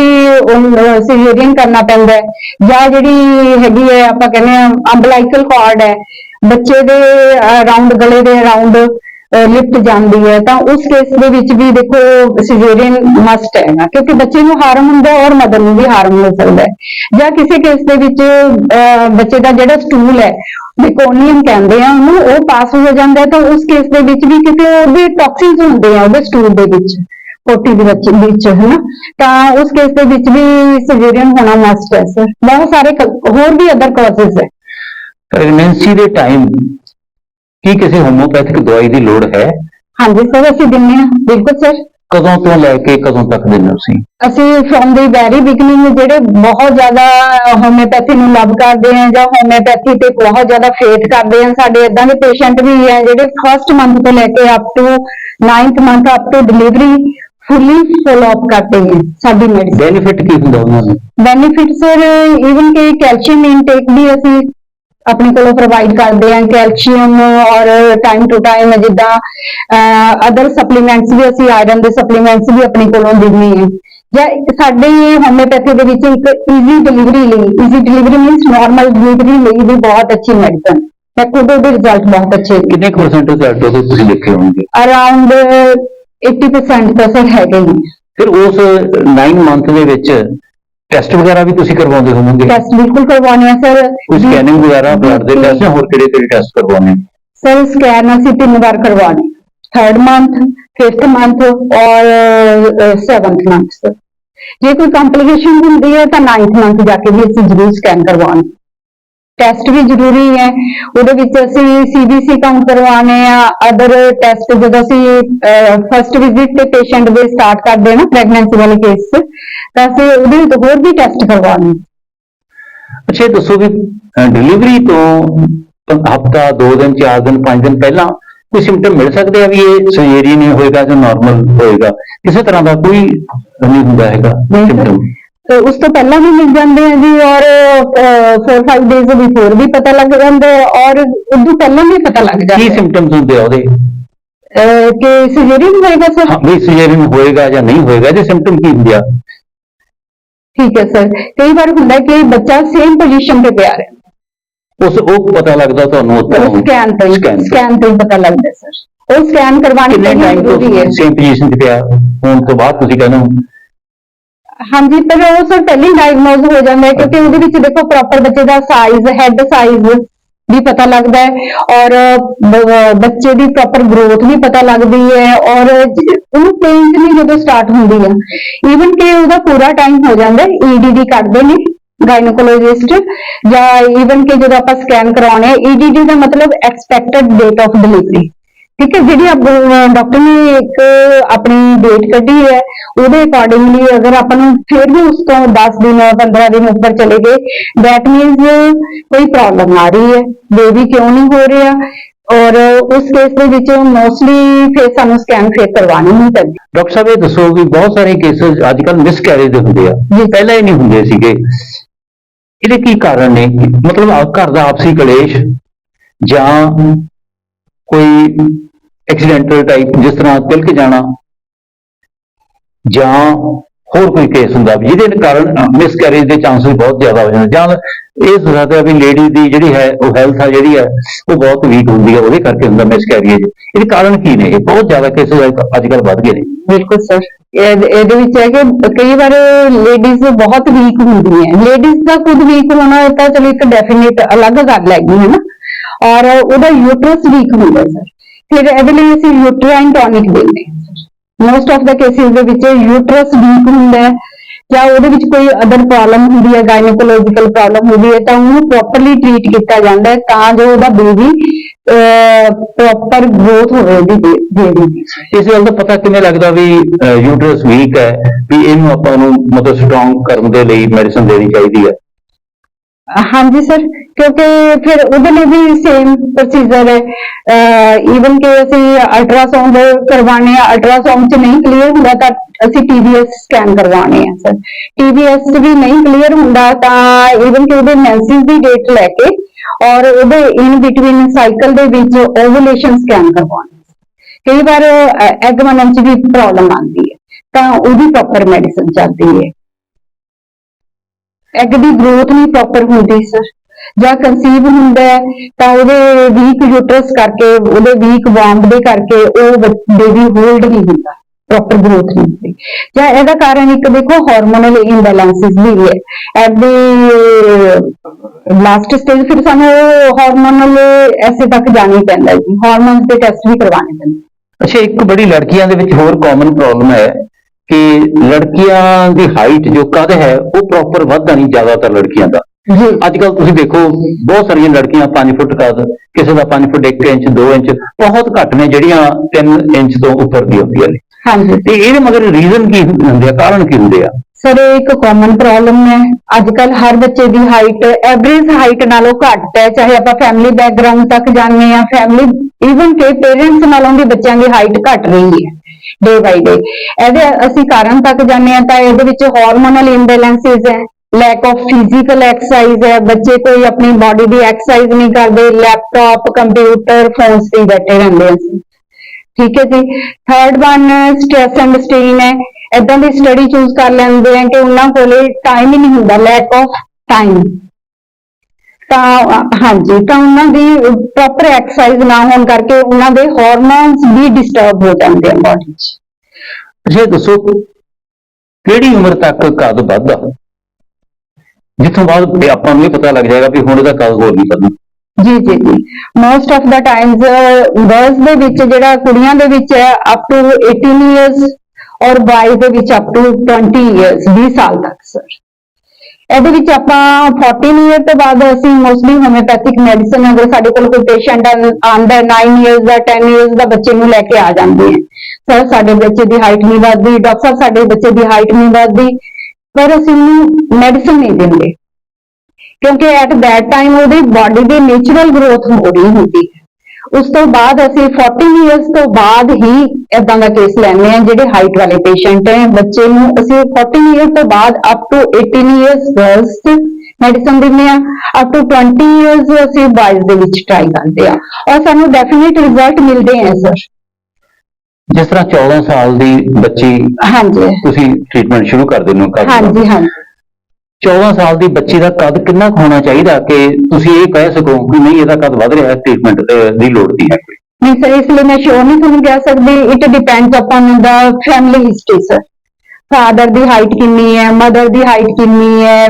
ਸਿਜ਼ੇਰੀਅਨ ਕਰਨਾ ਪੈਂਦਾ ਹੈ। ਜਾਂ ਜਿਹੜੀ ਹੈਗੀ ਹੈ ਆਪਾਂ ਕਹਿੰਦੇ ਆ ਅੰਬਲਾਈਕਲ ਕਾਰਡ ਹੈ। ਬੱਚੇ ਦੇ ਰਾਉਂਡ ਗਲੇ ਦੇ ਰਾਉਂਡ ਲਿਫਟ ਜਾਂਦੀ ਹੈ। ਤਾਂ ਉਸ ਕੇਸ ਦੇ ਵਿੱਚ ਵੀ ਦੇਖੋ ਸਿਜ਼ੇਰੀਅਨ ਮਸਟ ਹੈ ਨਾ। ਕਿਉਂਕਿ ਬੱਚੇ ਨੂੰ ਹਾਰਮ ਹੁੰਦਾ ਹੈ ਔਰ ਮਦਰ ਨੂੰ ਵੀ ਹਾਰਮ ਹੋ ਸਕਦਾ ਹੈ। ਜਾਂ ਕਿਸੇ ਕੇਸ ਦੇ ਵਿੱਚ ਅਹ, ਬੱਚੇ ਦਾ ਜਿਹੜਾ ਸਟੂਲ ਹੈ ਮੇਕੋਨੀਅਮ ਕਹਿੰਦੇ ਆ ਉਹਨੂੰ ਉਹ ਪਾਸ ਹੋ ਜਾਂਦਾ ਤਾਂ ਉਸ ਕੇਸ ਦੇ ਵਿੱਚ ਵੀ ਕਿਉਂਕਿ ਉਹਦੇ ਟੌਕਸਿਨਸ ਹੁੰਦੇ ਆ ਉਹਦੇ ਸਟੂਲ ਦੇ ਵਿੱਚ ਪੋਟੀ ਦੇ ਵਿੱਚ ਵਿੱਚ ਹਨਾ? ਤਾਂ ਉਸ ਕੇਸ ਦੇ ਵਿੱਚ ਵੀ ਸਿਜ਼ੇਰੀਅਨ ਹੋਣਾ ਮਸਟ ਹੈ ਸਰ ਬਹੁਤ ਸਾਰੇ ਹੋਰ ਵੀ ਅਦਰ ਕਾਜ਼ਸ ਹੈ। ਪ੍ਰੈਗਨੈਂਸੀ ਦੇ ਟਾਈਮ ਕੀ ਕਿਸੇ ਹੋਮੋਪੈਥਿਕ ਦਵਾਈ ਦੀ ਲੋੜ ਹੈ? ਹਾਂਜੀ ਸਰ ਅਸੀਂ ਦਿੰਦੇ ਹਾਂ। ਬਿਲਕੁਲ ਸਰ ਕਦੋਂ ਤੋਂ ਲੈ ਕੇ ਕਦੋਂ ਤੱਕ ਦਿੰਦੇ ਤੁਸੀਂ ਅਸੀਂ ਫਰੋਮ ਦੀ ਵੈਰੀ ਬਿਗਨਿੰਗ ਜਿਹੜੇ ਬਹੁਤ ਜ਼ਿਆਦਾ ਹੋਮਿਓਪੈਥੀ ਨੂੰ ਲਵ ਕਰਦੇ ਆ ਜਾਂ ਹੋਮਿਓਪੈਥੀ ਤੇ ਬਹੁਤ ਜ਼ਿਆਦਾ ਫੇਥ ਕਰਦੇ ਆ ਸਾਡੇ ਇਦਾਂ ਦੇ ਪੇਸ਼ੈਂਟ ਵੀ ਹੈ ਜਿਹੜੇ ਫਰਸਟ ਮੰਥ ਤੋਂ ਲੈ ਕੇ up to 9th month up to delivery fully follow up ਕਰਦੇ ਹੈ ਸਾਡੀ ਮੈਡੀਸਨ ਬੈਨੀਫਿਟ ਕੀ ਹੁੰਦਾ ਉਹਨਾਂ ਨੂੰ? ਬੈਨੀਫਿਟ ਸਰ ਇਵਨ ਕਿ ਕੈਲਸ਼ੀਅਮ ਇਨਟੇਕ ਵੀ ਅਸੀਂ ਆਪਣੇ ਕੋਲੋਂ ਪ੍ਰੋਵਾਈਡ ਕਰਦੇ ਹਾਂ ਕੈਲਸ਼ੀਅਮ ਔਰ ਟਾਈਮ ਟੂ ਟਾਈਮ ਜਿੱਦਾਂ ਅਦਰ ਸਪਲੀਮੈਂਟਸ ਵੀ ਅਸੀਂ ਆਇਰਨ ਦੇ ਸਪਲੀਮੈਂਟਸ ਵੀ ਆਪਣੇ ਕੋਲੋਂ ਦਿੰਦੇ ਹਾਂ। ਜਾਂ ਸਾਡੇ ਹੋਮਿਓਪੈਥੀ ਦੇ ਵਿੱਚ ਇੱਕ ਈਜ਼ੀ ਡਿਲੀਵਰੀ ਲਈ easy delivery means normal delivery ਲਈ ਵੀ ਬਹੁਤ ਅੱਛੀ ਮੈਡੀਸਨ ਮੈਂ ਖੁਦ ਉਹਦੇ ਰਿਜ਼ਲਟ ਬਹੁਤ ਅੱਛੇ ਕਿੰਨੇ ਪਰਸੈਂਟ ਰਿਜ਼ਲਟ ਉਹਦੇ ਤੁਸੀਂ ਦੇਖੇ ਹੋਣਗੇ? ਅਰਾਊਂਡ 80% ਤਾਂ ਸਰ ਹੈਗੇ ਹੀ ਫਿਰ ਉਸ 9 ਮੰਥ ਦੇ ਵਿੱਚ ਟੈਸਟ ਵਗੈਰਾ ਵੀ ਤੁਸੀਂ ਕਰਵਾਉਂਦੇ ਹੋਵੋਗੇ? ਟੈਸਟ ਬਿਲਕੁਲ ਕਰਵਾਉਣੇ ਆ ਸਰ। ਕੋਈ ਸਕੈਨਿੰਗ ਵਗੈਰਾ ਬਲੱਡ ਦੇ ਟੈਸਟ ਜਾਂ ਹੋਰ ਕਿਹੜੇ ਕਿਹੜੇ ਟੈਸਟ ਕਰਵਾਉਂਦੇ? ਸਰ ਸਕੈਨ ਅਸੀਂ ਤਿੰਨ ਵਾਰ ਕਰਵਾਉਣੇ। ਥਰਡ ਮੰਥ ਫਿਫਥ ਮੰਥ ਔਰ ਸੈਵਨਥ ਮੰਥ ਜੇ ਕੋਈ ਕੰਪਲਿਕੇਸ਼ਨ ਹੁੰਦੀ ਹੈ ਤਾਂ 9th ਮੰਥ ਜਾ ਕੇ ਵੀ ਅਸੀਂ ਜ਼ਰੂਰ ਸਕੈਨ ਕਰਵਾਉਣੇ। ਟੈਸਟ ਵੀ ਜ਼ਰੂਰੀ ਹੈ ਉਹਦੇ ਵਿੱਚ ਅਸੀਂ ਸੀਬੀਸੀ ਕਾਊਂਟ ਕਰਵਾਉਣੇ ਆ ਅਦਰ ਟੈਸਟ ਜਦੋਂ ਅਸੀਂ ਫਰਸਟ ਵਿਜ਼ਿਟ ਤੇ ਪੇਸ਼ੈਂਟ ਦੇ ਸਟਾਰਟ ਕਰਦੇ ਹਾਂ ਨਾ ਪ੍ਰੈਗਨੈਂਸੀ ਵਾਲੇ ਕੇਸ 'ਚ ਤਾਂ ਅਸੀਂ ਉਹਦੇ ਵਿੱਚ ਹੋਰ ਵੀ ਟੈਸਟ ਕਰਵਾਉਣੇ ਅੱਛਾ ਇਹ ਦੱਸੋ ਵੀ ਡਿਲੀਵਰੀ ਤੋਂ ਹਫਤਾ 2 ਦਿਨ 4 ਦਿਨ 5 ਦਿਨ ਪਹਿਲਾਂ ਕੋਈ ਸਿੰਪਟਮ ਮਿਲ ਸਕਦੇ ਆ ਵੀ ਇਹ ਸਰਜਰੀ ਨਹੀਂ ਹੋਏਗਾ ਜਾਂ ਨਾਰਮਲ ਹੋਏਗਾ ਕਿਸੇ ਤਰ੍ਹਾਂ ਦਾ ਕੋਈ ਨਹੀਂ ਹੁੰਦਾ ਹੈਗਾ ਨਹੀਂ sir। ਸਿੰਪਟਮ ਤੇ ਉਸ ਤੋਂ ਪਹਿਲਾਂ ਵੀ ਮਿਲ ਜਾਂਦੇ ਆ ਜੀ ਔਰ 4-5 ਡੇਜ਼ ਬਿਫੋਰ ਵੀ ਪਤਾ ਲੱਗ ਜਾਂਦਾ ਹੈ ਔਰ ਉਦੋਂ ਪਹਿਲਾਂ ਵੀ ਪਤਾ ਲੱਗ ਜਾਂਦਾ ਕੀ ਹੈ। ਸਿੰਪਟਮਸ ਹੁੰਦੇ ਆ ਉਹਦੇ? ਕਿ ਸਿਜ਼ੇਰੀਅਨ ਹੋਏਗਾ ਸਰ ਹਾਂ ਵੀ ਸਰਜਰੀ ਹੋਏਗਾ ਜਾਂ ਨਹੀਂ ਹੋਏਗਾ ਇਹਦੇ ਸਿੰਪਟਮ ਕੀ ਹੁੰਦੇ ਆ? ਠੀਕ ਹੈ ਸਰ ਕਈ ਵਾਰ ਹੁੰਦਾ ਹੈ ਕਿ ਬੱਚਾ ਸੇਮ ਪੋਜੀਸ਼ਨ ਤੇ ਪਿਆ ਰਿਹਾ ਉਸ ਉਹ ਪਤਾ ਲੱਗਦਾ ਤੁਹਾਨੂੰ ਉੱਥੋਂ ਸਕੈਨ ਤੋਂ scan ਤੋਂ। ਸਕੈਨ ਤੋਂ ਹੀ ਪਤਾ ਲੱਗਦਾ ਸਰ ਉਹ ਸਕੈਨ ਕਰਵਾਉਣੀ ਕਿੰਨੇ ਟਾਈਮ ਤੋਂ ਜ਼ਰੂਰੀ ਹੈ। ਸੇਮ ਪੋਜੀਸ਼ਨ ਤੇ ਪਿਆ? ਹੋਣ ਤੋਂ ਬਾਅਦ ਤੁਸੀਂ ਕਹਿੰਦੇ ਹੋ ਹਾਂਜੀ ਪਰ ਉਹ ਸਰ ਪਹਿਲਾਂ ਹੀ ਡਾਇਗਨੋਜ਼ ਹੋ ਜਾਂਦਾ ਹੈ ਕਿਉਂਕਿ ਉਹਦੇ ਵਿੱਚ ਦੇਖੋ ਪ੍ਰੋਪਰ ਬੱਚੇ ਦਾ ਸਾਈਜ਼ ਹੈਡ ਸਾਈਜ਼ ਵੀ ਪਤਾ ਲੱਗਦਾ ਹੈ ਔਰ ਬੱਚੇ ਦੀ ਪ੍ਰੋਪਰ ਗਰੋਥ ਵੀ ਪਤਾ ਲੱਗਦੀ ਹੈ ਔਰ ਉਹਨੂੰ ਪੇਨਸ ਨਹੀਂ ਜਦੋਂ ਸਟਾਰਟ ਹੁੰਦੀ ਹੈ ਈਵਨ ਕਿ ਉਹਦਾ ਪੂਰਾ ਟਾਈਮ ਹੋ ਜਾਂਦਾ ਈਡੀਡੀ ਕੱਢਦੇ ਨੇ ਗਾਇਨੋਕੋਲੋਜਿਸਟ ਜਾਂ ਈਵਨ ਕਿ ਜਦੋਂ ਆਪਾਂ ਸਕੈਨ ਕਰਾਉਣੇ ਆ ਈਡੀਡੀ ਦਾ ਮਤਲਬ ਐਕਸਪੈਕਟਡ ਡੇਟ ਆਫ ਡਿਲੀਵਰੀ ਠੀਕ ਹੈ ਜਿਹੜੀ ਡਾਕਟਰ ਨੇ ਇੱਕ ਆਪਣੀ ਡੇਟ ਕੱਢੀ ਹੈ ਉਹਦੇ ਅਕੋਰਡਿੰਗਲੀ ਅਗਰ ਆਪਾਂ ਨੂੰ ਫਿਰ ਵੀ ਉਸ ਤੋਂ 10 ਦਿਨ 15 ਦਿਨ ਉੱਪਰ ਚਲੇ ਗਏ that means ਕੋਈ ਪ੍ਰੋਬਲਮ ਆ ਰਹੀ ਹੈ ਬੇਬੀ ਕਿਉਂ ਨਹੀਂ ਹੋ ਰਿਹਾ? ਔਰ ਉਸ ਕੇਸ ਦੇ ਵਿੱਚ ਮੋਸਟਲੀ ਫਿਰ ਸਾਨੂੰ ਸਕੈਨ ਫਿਰ ਕਰਵਾਉਣੀ ਹੀ ਪੈਂਦੀ। ਡਾਕਟਰ ਸਾਹਿਬ ਇਹ ਦੱਸੋ ਵੀ ਬਹੁਤ ਸਾਰੇ ਕੇਸਸ ਅੱਜ ਕੱਲ੍ਹ ਮਿਸਕੈਰੇਜ ਦੇ ਹੁੰਦੇ ਆ ਜੀ। ਪਹਿਲਾਂ ਹੀ ਨਹੀਂ ਹੁੰਦੇ ਸੀਗੇ। ਇਹਦੇ ਕੀ ਕਾਰਨ ਨੇ? ਮਤਲਬ ਘਰ ਦਾ ਆਪਸੀ ਕਲੇਸ਼ ਜਾਂ ਕੋਈ ਐਕਸੀਡੈਂਟਲ ਟਾਈਪ ਜਿਸ ਤਰ੍ਹਾਂ ਤਿਲਕ ਜਾਣਾ ਜਾਂ ਹੋਰ ਕੋਈ ਕੇਸ ਹੁੰਦਾ ਵੀ ਜਿਹਦੇ ਕਾਰਨ ਮਿਸਕੈਰੇਜ ਦੇ ਚਾਂਸਸ ਬਹੁਤ ਜ਼ਿਆਦਾ ਹੋ ਜਾਂਦੇ। ਜਾਂ ਇਹ ਦੱਸਦਾ ਵੀ ਲੇਡੀ ਦੀ ਜਿਹੜੀ ਹੈ, ਉਹ ਹੈਲਥ ਆ ਜਿਹੜੀ ਹੈ, ਉਹ ਬਹੁਤ ਵੀਕ ਹੁੰਦੀ ਹੈ ਉਹਦੇ ਕਰਕੇ ਹੁੰਦਾ ਮਿਸਕੈਰੇਜ ਇਹਦੇ ਕਾਰਨ ਕੀ ਨੇ? ਇਹ ਬਹੁਤ ਜ਼ਿਆਦਾ ਕੇਸ ਅੱਜ ਕੱਲ੍ਹ ਵੱਧ ਗਏ ਨੇ। ਬਿਲਕੁਲ ਸਰ ਇਹਦੇ ਵਿੱਚ ਹੈ ਕਿ ਕਈ ਵਾਰ ਲੇਡੀਜ਼ ਬਹੁਤ ਵੀਕ ਹੁੰਦੀਆਂ ਲੇਡੀਜ਼ ਦਾ ਖੁਦ ਵੀਕ ਹੋਣਾ ਤਾਂ ਚਲੋ ਇੱਕ ਡੈਫੀਨੇਟ ਅਲੱਗ ਗੱਲ ਹੈਗੀ ਹੈ ਨਾ। ਔਰ ਉਹਦਾ ਯੂਟਰਸ ਵੀਕ ਹੁੰਦਾ ਸਰ ਫਿਰ ਇਹਦੇ ਲਈ ਅਸੀਂ ਯੂਟਰਾਈਨ ਟੌਨਿਕ ਦਿੰਦੇ ਹਾਂ ਮੋਸਟ ਆਫ ਦਾ ਕੇਸਿਸ ਦੇ ਵਿੱਚ ਯੂਟਰਸ ਵੀਕ ਹੁੰਦਾ ਹੈ ਜਾਂ ਉਹਦੇ ਵਿੱਚ ਕੋਈ ਅਦਰ ਪ੍ਰੋਬਲਮ ਹੁੰਦੀ ਹੈ ਗਾਇਨੋਕੋਲੋਜੀਕਲ ਪ੍ਰੋਬਲਮ ਹੁੰਦੀ ਹੈ, ਤਾਂ ਉਹਨੂੰ ਪ੍ਰੋਪਰਲੀ ਟ੍ਰੀਟ ਕੀਤਾ ਜਾਂਦਾ ਹੈ ਤਾਂ ਜੋ ਉਹਦਾ ਬੇਬੀ ਪ੍ਰੋਪਰ ਗਰੋਥ ਹੋਵੇ ਉਹਦੀ ਬੇਬੀ ਦੀ। ਇਸ ਗੱਲ ਦਾ ਪਤਾ ਕਿਵੇਂ ਲੱਗਦਾ ਵੀ ਯੂਟਰਸ ਵੀਕ ਹੈ, ਵੀ ਇਹਨੂੰ ਆਪਾਂ ਨੂੰ ਮਤਲਬ ਸਟਰੋਂਗ ਕਰਨ ਦੇ ਲਈ ਮੈਡੀਸਨ ਦੇਣੀ ਚਾਹੀਦੀ ਹੈ? ਹਾਂਜੀ ਸਰ, ਕਿਉਂਕਿ ਫਿਰ ਉਹਦੇ ਲਈ ਵੀ ਸੇਮ ਪ੍ਰੋਸੀਜਰ ਹੈ। ਈਵਨ ਕਿ ਅਸੀਂ ਅਲਟਰਾਸਾਊਂਡ ਕਰਵਾਉਣੇ ਆ ਅਲਟਰਾਸਾਊਂਡ 'ਚ ਨਹੀਂ ਕਲੀਅਰ ਹੁੰਦਾ ਤਾਂ ਅਸੀਂ ਟੀਬੀਐਸ ਸਕੈਨ ਕਰਵਾਉਣੇ ਆ ਸਰ। ਟੀਬੀਐਸ 'ਚ ਵੀ ਨਹੀਂ ਕਲੀਅਰ ਹੁੰਦਾ ਤਾਂ ਈਵਨ ਕਿ ਉਹਦੇ ਮੈਂਸਿਸ ਦੀ ਡੇਟ ਲੈ ਕੇ ਔਰ ਉਹਦੇ ਇਨ ਬਿਟਵੀਨ ਸਾਈਕਲ ਦੇ ਵਿੱਚ ਓਵੂਲੇਸ਼ਨ ਸਕੈਨ ਕਰਵਾਉਣੇ ਕਈ ਵਾਰ ਐਗ ਬਣਨ 'ਚ ਵੀ ਪ੍ਰੋਬਲਮ ਆਉਂਦੀ ਹੈ। ਤਾਂ ਉਹਦੀ ਪ੍ਰੋਪਰ ਮੈਡੀਸਨ ਚੱਲਦੀ ਹੈ। ਐਗ ਦੀ ਗਰੋਥ ਨਹੀਂ ਪ੍ਰੋਪਰ ਹੁੰਦੀ ਸਰ ਜਾਂ ਕਨਸੀਵ ਹੁੰਦਾ ਹੈ, ਤਾਂ ਉਹਦੇ ਵੀਕ ਯੂਟਰਸ ਕਰਕੇ, ਉਹਦੇ ਵੀਕ ਵਾਰਮ ਦੇ ਕਰਕੇ ਉਹ ਬੇਬੀ ਹੋਲਡ ਨਹੀਂ ਹੁੰਦਾ ਪ੍ਰੋਪਰ ਗਰੋਥ ਨਹੀਂ ਹੁੰਦੀ। ਜਾਂ ਇਹਦਾ ਕਾਰਨ ਇੱਕ ਦੇਖੋ ਹਾਰਮੋਨਲ ਇੰਬੈਲੈਂਸਿਸ ਵੀ ਹੈ। ਐਟ ਦੀ ਲਾਸਟ ਸਟੇਜ ਫਿਰ ਸਾਨੂੰ ਹਾਰਮੋਨਲ ਐਸੇ ਤੱਕ ਜਾਣਾ ਹੀ ਪੈਂਦਾ ਹੈ ਜੀ। ਹਾਰਮੋਨਸ ਦੇ ਟੈਸਟ ਵੀ ਕਰਵਾਉਣੇ ਪੈਂਦੇ। ਅੱਛਾ, ਇੱਕ ਬੜੀ ਲੜਕੀਆਂ ਦੇ ਵਿੱਚ ਹੋਰ ਕਾਮਨ ਪ੍ਰੋਬਲਮ ਹੈ। ਕਿ ਲੜਕੀਆਂ ਦੀ ਹਾਈਟ ਜੋ ਕਦ ਹੈ ਉਹ ਪ੍ਰੋਪਰ ਵੱਧਦਾ ਨਹੀਂ ਜ਼ਿਆਦਾਤਰ ਲੜਕੀਆਂ ਦਾ। ਅੱਜ ਕੱਲ ਤੁਸੀਂ ਦੇਖੋ ਬਹੁਤ ਸਾਰੀਆਂ ਲੜਕੀਆਂ 5 ਫੁੱਟ ਕਦ ਕਿਸੇ ਦਾ 5 ਫੁੱਟ 1 ਇੰਚ 2 ਇੰਚ ਬਹੁਤ ਘੱਟ ਨੇ ਜਿਹੜੀਆਂ 3 ਇੰਚ ਤੋਂ ਉੱਪਰ ਦੀ ਹੁੰਦੀਆਂ ਨੇ। ਹਾਂਜੀ। ਤੇ ਇਹਦੇ ਮਗਰ ਰੀਜ਼ਨ ਕੀ ਹੁੰਦੇ ਆ ਕਾਰਨ ਕੀ ਹੁੰਦੇ ਆ? ਸਰ ਇਹ ਇੱਕ ਕਾਮਨ ਪ੍ਰੋਬਲਮ ਹੈ। ਅੱਜ ਕੱਲ ਹਰ ਬੱਚੇ ਦੀ ਹਾਈਟ ਐਵਰੇਜ ਹਾਈਟ ਨਾਲੋਂ ਘੱਟ ਹੈ ਚਾਹੇ ਆਪਾਂ ਫੈਮਿਲੀ ਬੈਕਗ੍ਰਾਉਂਡ ਤੱਕ ਜਾਂਦੇ ਆ ਫੈਮਿਲੀ ਈਵਨ ਕਿ ਪੇਰੈਂਟਸ ਨਾਲੋਂ ਵੀ ਬੱਚਿਆਂ ਦੀ ਹਾਈਟ ਘਟ ਰਹੀ ਹੈ। ਡੇ ਬਾਈ ਡੇ ਇਹਦੇ ਅਸੀਂ ਕਾਰਨ ਤੱਕ ਜਾਂਦੇ ਆ ਤਾਂ ਇਹਦੇ ਵਿੱਚ ਹਾਰਮੋਨਲ ਇੰਬੈਲੈਂਸਿਸ ਹੈ ਲੈਕ ਆਫ ਫਿਜ਼ੀਕਲ ਐਕਸਰਸਾਈਜ਼ ਹੈ, ਬੱਚੇ ਕੋਈ ਆਪਣੀ ਬਾਡੀ ਦੀ ਐਕਸਰਸਾਈਜ਼ ਨਹੀਂ ਕਰਦੇ ਲੈਪਟਾਪ ਕੰਪਿਊਟਰ ਫੋਨਸ ਤੇ ਬੈਠੇ ਰਹਿੰਦੇ ਅਸੀਂ। ਠੀਕ ਹੈ ਜੀ? Third one stress and strain ਹੈ। ਇਦਾਂ ਦੀ ਸਟੱਡੀ ਚੂਜ਼ ਕਰ ਲੈਂਦੇ ਆ ਕਿ ਉਹਨਾਂ ਕੋਲੇ ਟਾਈਮ ਹੀ ਨਹੀਂ ਹੁੰਦਾ ਲੈਕ ਆਫ ਟਾਈਮ ਤਾਂ ਹਾਂਜੀ ਤਾਂ ਉਹਨਾਂ ਦੀ ਪ੍ਰੋਪਰ ਐਕਸਰਸਾਈਜ਼ ਨਾ ਹੋਣ ਕਰਕੇ ਉਹਨਾਂ ਦੇ ਹਾਰਮੋਨਸ ਵੀ ਡਿਸਟਰਬ ਹੋ ਜਾਂਦੇ ਆ ਬਾਡੀ 'ਚ। ਅੱਛਾ ਇਹ ਦੱਸੋ ਕਿਹੜੀ ਉਮਰ ਤੱਕ ਕਦ ਵੱਧਦਾ ਜਿੱਥੋਂ ਬਾਅਦ ਵੀ ਆਪਾਂ ਨੂੰ ਇਹ ਪਤਾ ਲੱਗ ਜਾਏਗਾ ਵੀ ਹੁਣ ਇਹਦਾ ਕਦ ਹੋਰ ਨਹੀਂ ਕਰਨਾ ਜੀ ਜੀ ਜੀ। Most of the times girls ਦੇ ਵਿੱਚ ਜਿਹੜਾ ਕੁੜੀਆਂ ਦੇ ਵਿੱਚ ਹੈ ਅਪ ਟੂ 18 ਇਅਰਸ ਔਰ ਬॉयਜ਼ ਦੇ ਵਿੱਚ ਅਪ ਟੂ 20 ਇਅਰਸ 20 ਸਾਲ ਤੱਕ ਸਰ ਇਹਦੇ ਵਿੱਚ ਆਪਾਂ 14 ਇਅਰ ਤੋਂ ਬਾਅਦ ਅਸੀਂ ਮੋਸਟਲੀ ਹੋਮਿਓਪੈਥਿਕ ਮੈਡੀਸਨ ਅਗਰ ਸਾਡੇ ਕੋਲ ਕੋਈ ਪੇਸ਼ੈਂਟ ਆਂਦਾ 9 ਇਅਰਸ ਦਾ 10 ਇਅਰਸ ਦਾ ਬੱਚੇ ਨੂੰ ਲੈ ਕੇ ਆ ਜਾਂਦੇ ਹੈ। ਸਰ ਸਾਡੇ ਬੱਚੇ ਦੀ ਹਾਈਟ ਨਹੀਂ ਵੱਧਦੀ ਡਾਕਟਰ ਸਾਹਿਬ ਸਾਡੇ ਬੱਚੇ ਦੀ ਹਾਈਟ ਨਹੀਂ ਵੱਧਦੀ, ਪਰ ਅਸੀਂ ਉਹਨੂੰ ਮੈਡੀਸਨ ਨਹੀਂ ਦਿੰਦੇ। ਕਿਉਂਕਿ ਐਟ ਦੈਟ ਟਾਈਮ ਉਹਦੀ ਬਾਡੀ ਦੀ ਨੇਚਰਲ ਗਰੋਥ ਹੋ ਰਹੀ ਹੁੰਦੀ। ਹੈ ਉਸ ਤੋਂ ਬਾਅਦ ਅਸੀਂ 40 ਇਅਰਸ ਤੋਂ ਬਾਅਦ ਹੀ ਇਦਾਂ ਦਾ ਕੇਸ ਲੈਂਦੇ ਆ ਜਿਹੜੇ ਹਾਈਟ ਵਾਲੇ ਪੇਸ਼ੈਂਟ ਹੈ ਬੱਚੇ ਨੂੰ ਅਸੀਂ 40 ਇਅਰ ਤੋਂ ਬਾਅਦ up to 18 years girls medicine ਦਿੰਦੇ ਆ ਅਪ ਟੂ 20 ਇਅਰਸ ਅਸੀਂ ਬਾਇਜ਼ ਦੇ ਵਿੱਚ ਟਰਾਈ ਕਰਦੇ ਆ ਔਰ ਸਾਨੂੰ ਡੈਫੀਨਿਟ ਰਿਜ਼ਲਟ ਮਿਲਦੇ ਆ ਸਰ ਜਿਸ ਤਰ੍ਹਾਂ 14 ਸਾਲ ਦੀ ਬੱਚੀ ਹਾਂਜੀ। ਤੁਸੀਂ ਟ੍ਰੀਟਮੈਂਟ ਸ਼ੁਰੂ ਕਰ ਦਿੰਦੇ ਹੋ। ਹਾਂਜੀ ਹਾਂਜੀ। 14 ਸਾਲ ਦੀ ਬੱਚੀ ਦਾ ਕਦ ਕਿੰਨਾ ਕੁ ਹੋਣਾ ਚਾਹੀਦਾ ਕਿ ਤੁਸੀਂ ਇਹ ਕਹਿ ਸਕੋ ਕਿ ਨਹੀਂ ਇਹਦਾ ਕਦ ਵੱਧ ਰਿਹਾ ਟ੍ਰੀਟਮੈਂਟ ਦੀ ਲੋੜ ਨਹੀਂ ਹੈ? ਕੋਈ ਨਹੀਂ ਸਰ ਇਸ ਲਈ ਮੈਂ ਸ਼ੋਰ ਨਹੀਂ ਤੁਹਾਨੂੰ ਕਹਿ ਸਕਦੀ। It depends upon the family history sir father the height ਕਿੰਨੀ ਹੈ ਮਦਰ ਦੀ ਹਾਈਟ ਕਿੰਨੀ ਹੈ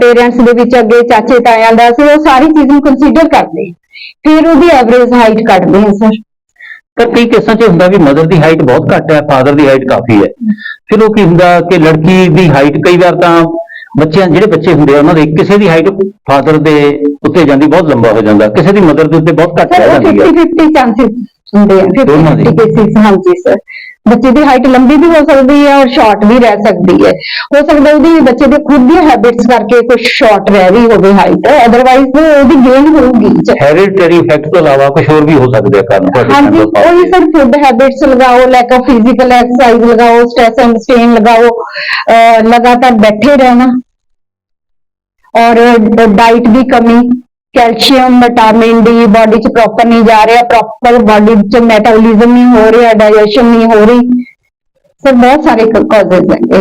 ਪੇਰੈਂਟਸ ਦੇ ਵਿੱਚ ਅੱਗੇ ਚਾਚੇ ਤਾਇਆਂ ਦਾ ਸੀ ਉਹ ਸਾਰੀ ਚੀਜ਼ ਨੂੰ ਕੰਸੀਡਰ ਕਰਦੇ ਫਿਰ ਉਹਦੀ ਐਵਰੇਜ ਹਾਈਟ ਕੱਢਦੇ ਹਾਂ ਸਰ ਪਰ ਕਈ ਕੇਸਾਂ 'ਚ ਹੁੰਦਾ ਵੀ ਮਦਰ ਦੀ ਹਾਈਟ ਬਹੁਤ ਘੱਟ ਹੈ ਫਾਦਰ ਦੀ ਹਾਈਟ ਕਾਫੀ ਹੈ। ਫਿਰ ਉਹ ਕੀ ਹੁੰਦਾ ਕਿ ਲੜਕੀ ਦੀ ਹਾਈਟ ਕਈ ਵਾਰ ਤਾਂ ਬੱਚਿਆਂ ਜਿਹੜੇ ਬੱਚੇ ਹੁੰਦੇ ਆ ਉਹਨਾਂ ਦੇ ਕਿਸੇ ਦੀ ਹਾਈਟ ਫਾਦਰ ਦੇ ਉੱਤੇ ਜਾਂਦੀ ਬਹੁਤ ਲੰਬਾ ਹੋ ਜਾਂਦਾ। ਕਿਸੇ ਦੀ ਮਦਰ ਦੇ ਉੱਤੇ ਬਹੁਤ ਘੱਟ ਰਹਿ ਜਾਂਦੀ ਹੈ 50 50 ਚਾਂਸਸ ਹੁੰਦੇ ਆ। 50 ਦੋਨਾਂ ਦੀ? 50 ਕੇਸਿਸ ਹਾਂਜੀ ਸਰ ਬੱਚੇ ਦੀ ਹਾਈਟ ਲੰਬੀ ਵੀ ਹੋ ਸਕਦੀ ਹੈ ਔਰ ਸ਼ਾਰਟ ਵੀ ਰਹਿ ਸਕਦੀ ਹੈ। ਹੋ ਸਕਦਾ ਉਹਦੀ ਬੱਚੇ ਦੇ ਖੁਦ ਦੀ ਹੈਬਿਟਸ ਕਰਕੇ ਕੁਝ ਸ਼ਾਰਟ ਰਹਿ ਰਹੀ ਹੋਵੇ ਹਾਈਟ ਅਦਰਵਾਈਜ਼ ਉਹਦੀ ਗੇਨ ਹੋਊਗੀ। ਹੈਰੀਡਿਟਰੀ ਇਫੈਕਟ ਤੋਂ ਇਲਾਵਾ ਕੁਝ ਹੋਰ ਵੀ ਹੋ ਸਕਦੇ ਆ ਕਾਰਨ ਤੁਹਾਡੇ ਹਾਂਜੀ। ਉਹੀ ਸਰ ਫੂਡ ਹੈਬਿਟਸ ਲਗਾਓ ਲਾਈਕ ਫਿਜ਼ੀਕਲ ਐਕਸਰਸਾਈਜ਼ ਲਗਾਓ ਸਟ੍ਰੈਸ ਐਂਡ ਸਟ੍ਰੇਨ ਲਗਾਓ ਲਗਾਤਾਰ ਬੈਠੇ ਰਹਿਣਾ ਔਰ ਡਾਈਟ ਦੀ ਕਮੀ ਕੈਲਸ਼ੀਅਮ ਵਿਟਾਮਿਨ ਡੀ ਬਾਡੀ ਚ ਪ੍ਰੋਪਰ ਨਹੀਂ ਜਾ ਰਿਹਾ ਪ੍ਰੋਪਰ ਬਾਡੀ ਚ ਮੈਟਾਬੋਲਿਜ਼ਮ ਨਹੀਂ ਹੋ ਰਿਹਾ ਡਾਈਜੈਸ਼ਨ ਨਹੀਂ ਹੋ ਰਹੀ। ਸਰ ਬਹੁਤ ਸਾਰੇ ਕਾਜ਼ਸ ਹੈਗੇ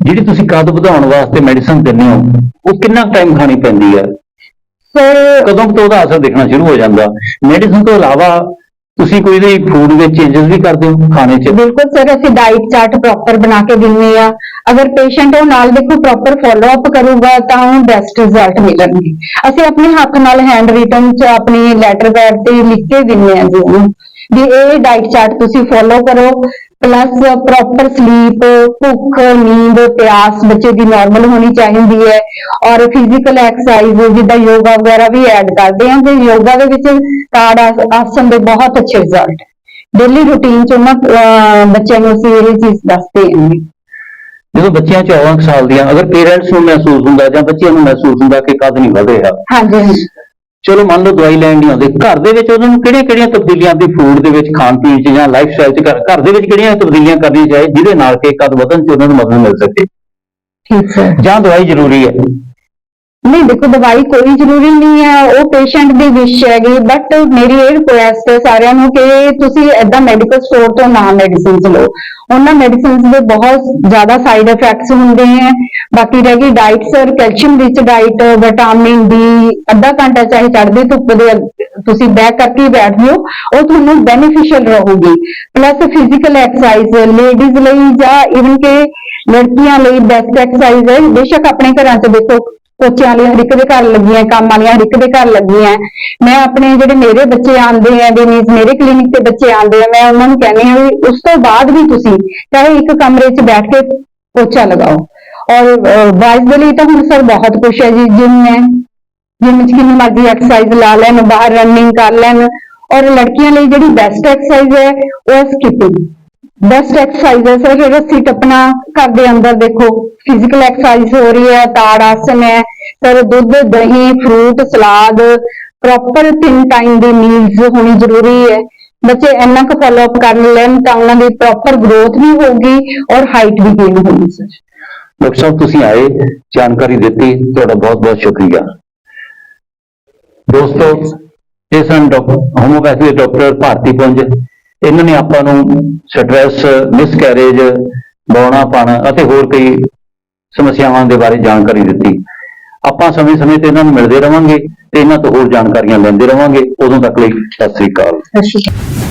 ਜਿਹੜੀ ਤੁਸੀਂ ਕੱਦ ਵਧਾਉਣ ਵਾਸਤੇ ਮੈਡੀਸਨ ਦਿੰਦੇ ਹੋ ਉਹ ਕਿੰਨਾ ਟਾਈਮ ਖਾਣੀ ਪੈਂਦੀ ਹੈ? ਸਰ ਕਦੋਂ ਤੋਂ ਉਹਦਾ ਅਸਰ ਦਿਖਣਾ ਸ਼ੁਰੂ ਹੋ ਜਾਂਦਾ? ਮੈਡੀਸਨ ਤੋਂ ਇਲਾਵਾ ਤੁਸੀਂ ਕੋਈ ਇਹਦੇ ਫੂਡ ਵਿੱਚ ਚੇਂਜਸ ਵੀ ਕਰਦੇ ਹੋ ਖਾਣੇ 'ਚ? ਬਿਲਕੁਲ ਸਰ, ਅਸੀਂ ਡਾਈਟ ਚਾਰਟ ਪ੍ਰੋਪਰ ਬਣਾ ਕੇ ਦਿੰਨੇ ਆ ਅਗਰ ਪੇਸ਼ੈਂਟ ਉਹ ਨਾਲ ਦੇਖੋ ਪ੍ਰੋਪਰ ਫੋਲੋ ਅਪ ਕਰੂਗਾ, ਤਾਂ ਉਹ ਬੈਸਟ ਰਿਜ਼ਲਟ ਮਿਲਣਗੇ। ਅਸੀਂ ਆਪਣੇ ਹੱਥ ਨਾਲ ਹੈਂਡ ਰਿਟਨ ਚ ਆਪਣੀ ਲੈਟਰ ਪੈਡ ਤੇ ਲਿਖ ਕੇ ਦਿੰਨੇ ਆ ਜੀ ਉਹਨੂੰ। ਵੀ ਇਹ ਡਾਈਟ ਚਾਰਟ ਤੁਸੀਂ ਫੋਲੋ ਕਰੋ। ਪਲੱਸ ਪ੍ਰੋਪਰ ਸਲੀਪ ਭੁੱਖ ਨੀਂਦ ਪਿਆਸ ਬੱਚੇ ਦੀ ਨਾਰਮਲ ਹੋਣੀ ਚਾਹੀਦੀ ਹੈ ਔਰ ਫਿਜ਼ੀਕਲ ਐਕਸਰਸਾਈਜ਼ ਜਿੱਦਾਂ ਯੋਗਾ ਵਗੈਰਾ ਵੀ ਐਡ ਕਰਦੇ ਹਾਂ ਤੇ ਯੋਗਾ ਦੇ ਵਿੱਚ ਆਸ- ਆਸਨ ਦੇ ਬਹੁਤ ਅੱਛੇ ਰਿਜ਼ਲਟ ਡੇਲੀ ਰੂਟੀਨ ਚ ਉਹਨਾਂ ਬੱਚਿਆਂ ਨੂੰ ਅਸੀਂ ਇਹ ਚੀਜ਼ ਦੱਸਦੇ ਹਾਂ ਜਦੋਂ ਬੱਚਿਆਂ 14 ਕੁ ਸਾਲ ਦੀਆਂ ਅਗਰ ਪੇਰੈਂਟਸ ਨੂੰ ਮਹਿਸੂਸ ਹੁੰਦਾ ਜਾਂ ਬੱਚਿਆਂ ਨੂੰ ਮਹਿਸੂਸ ਹੁੰਦਾ ਕਿ ਕੱਦ ਨਹੀਂ ਵਧ ਰਿਹਾ ਹਾਂਜੀ ਹਾਂਜੀ। ਚਲੋ ਮੰਨ ਲਓ ਦਵਾਈ ਲੈਣ ਨਹੀਂ ਆਉਂਦੇ ਘਰ ਦੇ ਵਿੱਚ ਉਹਨਾਂ ਨੂੰ ਕਿਹੜੀਆਂ ਕਿਹੜੀਆਂ ਤਬਦੀਲੀਆਂ ਦੀ ਫੂਡ ਦੇ ਵਿੱਚ ਖਾਣ ਪੀਣ 'ਚ ਜਾਂ ਲਾਈਫ ਸਟਾਈਲ 'ਚ ਘਰ ਦੇ ਵਿੱਚ ਕਿਹੜੀਆਂ ਤਬਦੀਲੀਆਂ ਕਰਨੀਆਂ ਚਾਹੀਏ ਜਿਹਦੇ ਨਾਲ ਕਿ ਕੱਦ ਵਧਣ 'ਚ ਉਹਨਾਂ ਨੂੰ ਮਦਦ ਮਿਲ ਸਕੇ। ਠੀਕ ਜਾਂ ਦਵਾਈ ਜ਼ਰੂਰੀ ਹੈ। ਨਹੀਂ, ਦੇਖੋ, ਦਵਾਈ ਕੋਈ ਜ਼ਰੂਰੀ ਨਹੀਂ ਹੈ, ਉਹ ਪੇਸ਼ੈਂਟ ਦੀ ਵਿਸ਼ ਹੈਗੀ ਬਟ ਮੇਰੀ ਇਹ ਰਿਕੁਐਸਟ ਹੈ ਸਾਰਿਆਂ ਨੂੰ ਕਿ ਤੁਸੀਂ ਐਦਾਂ ਮੈਡੀਕਲ ਸਟੋਰ ਤੋਂ ਨਾ ਮੈਡੀਸਿਨਸ ਲਓ। ਉਹਨਾਂ ਮੈਡੀਸਿਨਸ ਦੇ ਬਹੁਤ ਜ਼ਿਆਦਾ ਸਾਈਡ ਇਫੈਕਟਸ ਹੁੰਦੇ ਹੈ। ਬਾਕੀ ਰਹਿ ਗਈ diet sir calcium rich diet vitamin D ਅੱਧਾ ਘੰਟਾ ਚਾਹੇ ਚੜ੍ਹਦੀ ਧੁੱਪ ਦੇ ਤੁਸੀਂ ਬੈਕ ਕਰਕੇ ਹੀ ਬੈਠ ਜਿਓ, ਉਹ ਤੁਹਾਨੂੰ ਬੈਨੀਫੀਸ਼ੀਅਲ ਰਹੂਗੀ। ਪਲੱਸ ਫਿਜ਼ੀਕਲ ਐਕਸਰਸਾਈਜ਼ ਲੇਡੀਜ਼ ਲਈ ਜਾਂ ਇਵਨ ਕਿ ਲੜਕੀਆਂ ਲਈ ਬੈਸਟ ਐਕਸਰਸਾਈਜ਼ ਹੈ। ਬੇਸ਼ੱਕ ਆਪਣੇ ਘਰਾਂ 'ਚ ਦੇਖੋ ਪੋਚਿਆਂ ਵਾਲੀਆਂ ਹਰ ਇੱਕ ਦੇ ਘਰ ਲੱਗੀਆਂ, ਕੰਮ ਵਾਲੀਆਂ ਹਰ ਇੱਕ ਦੇ ਘਰ ਲੱਗੀਆਂ। ਮੈਂ ਆਪਣੇ ਜਿਹੜੇ ਮੇਰੇ ਬੱਚੇ ਆਉਂਦੇ ਆ, ਦੇ ਮੀਨਸ ਮੇਰੇ ਕਲੀਨਿਕ ਤੇ ਬੱਚੇ ਆਉਂਦੇ ਆ, ਮੈਂ ਉਹਨਾਂ ਨੂੰ ਕਹਿੰਦੀ ਹਾਂ ਵੀ ਉਸ ਤੋਂ ਬਾਅਦ ਵੀ ਤੁਸੀਂ ਚਾਹੇ ਇੱਕ ਕਮਰੇ 'ਚ ਬੈਠ ਕੇ ਪੋਚਾ ਲਗਾਓ। ਔਰ ਬਾਇਜ਼ ਦੇ ਲਈ ਤਾਂ ਹੁਣ ਸਰ ਬਹੁਤ ਕੁਛ ਹੈ ਜੀ ਜਿਮ ਹੈ। ਜਿਮ 'ਚ ਕਿੰਨੀ ਮਰਜ਼ੀ ਐਕਸਰਸਾਈਜ਼ ਲਾ ਲੈਣ, ਬਾਹਰ ਰਨਿੰਗ ਕਰ ਲੈਣ। ਔਰ ਲੜਕੀਆਂ ਲਈ ਜਿਹੜੀ ਬੈਸਟ ਐਕਸਰਸਾਈਜ਼ ਹੈ, ਉਹ ਹੈ ਸਕਿਪਿੰਗ ਬੈਸਟ ਐਕਸਰਸਾਈਜ਼ ਹੈ ਸਰ ਰੱਸੀ ਟੱਪਣਾ ਘਰ ਦੇ ਅੰਦਰ ਦੇਖੋ ਫਿਜ਼ੀਕਲ ਐਕਸਰਸਾਈਜ਼ ਹੋ ਰਹੀ ਹੈ ਤਾੜ ਆਸਨ ਹੈ, ਸਰ ਦੁੱਧ, ਦਹੀਂ ਫਰੂਟ ਸਲਾਦ ਪ੍ਰੋਪਰ ਤਿੰਨ ਟਾਈਮ ਦੀ ਮੀਲਸ ਹੋਣੀ ਜ਼ਰੂਰੀ ਹੈ। ਬੱਚੇ ਇੰਨਾ ਕੁ ਫਾਲੋ ਅਪ ਕਰ ਲੈਣ ਤਾਂ ਉਹਨਾਂ ਦੀ ਪ੍ਰੋਪਰ ਗਰੋਥ ਵੀ ਹੋਊਗੀ ਔਰ ਹਾਈਟ ਵੀ ਗੇਨ ਹੋਊਗੀ, ਸਰ। ਡਾਕਟਰ ਸਾਹਿਬ, ਤੁਸੀਂ ਆਏ, ਜਾਣਕਾਰੀ ਦਿੱਤੀ, ਤੁਹਾਡਾ ਬਹੁਤ ਬਹੁਤ ਸ਼ੁਕਰੀਆ। ਦੋਸਤੋ, ਇਹ ਸਨ ਡਾਕਟਰ ਹੋਮੋਪੈਥੀ ਦੇ ਡਾਕਟਰ ਭਾਰਤੀ ਪੁੰਜ। ਇਹਨਾਂ ਨੇ ਆਪਾਂ ਨੂੰ ਸਟ੍ਰੈਸ ਮਿਸਕੈਰੇਜ ਬੌਣਾਪਣ ਅਤੇ ਹੋਰ ਕਈ ਸਮੱਸਿਆਵਾਂ ਦੇ ਬਾਰੇ ਜਾਣਕਾਰੀ ਦਿੱਤੀ। ਆਪਾਂ ਸਮੇਂ-ਸਮੇਂ ਤੇ ਇਹਨਾਂ ਨੂੰ ਮਿਲਦੇ ਰਵਾਂਗੇ ਤੇ ਇਹਨਾਂ ਤੋਂ ਹੋਰ ਜਾਣਕਾਰੀਆਂ ਲੈਂਦੇ ਰਵਾਂਗੇ। ਉਦੋਂ ਤੱਕ ਲਈ ਸਤਿ ਸ੍ਰੀ ਅਕਾਲ। ਸਤਿ ਸ਼੍ਰੀ ਅਕਾਲ।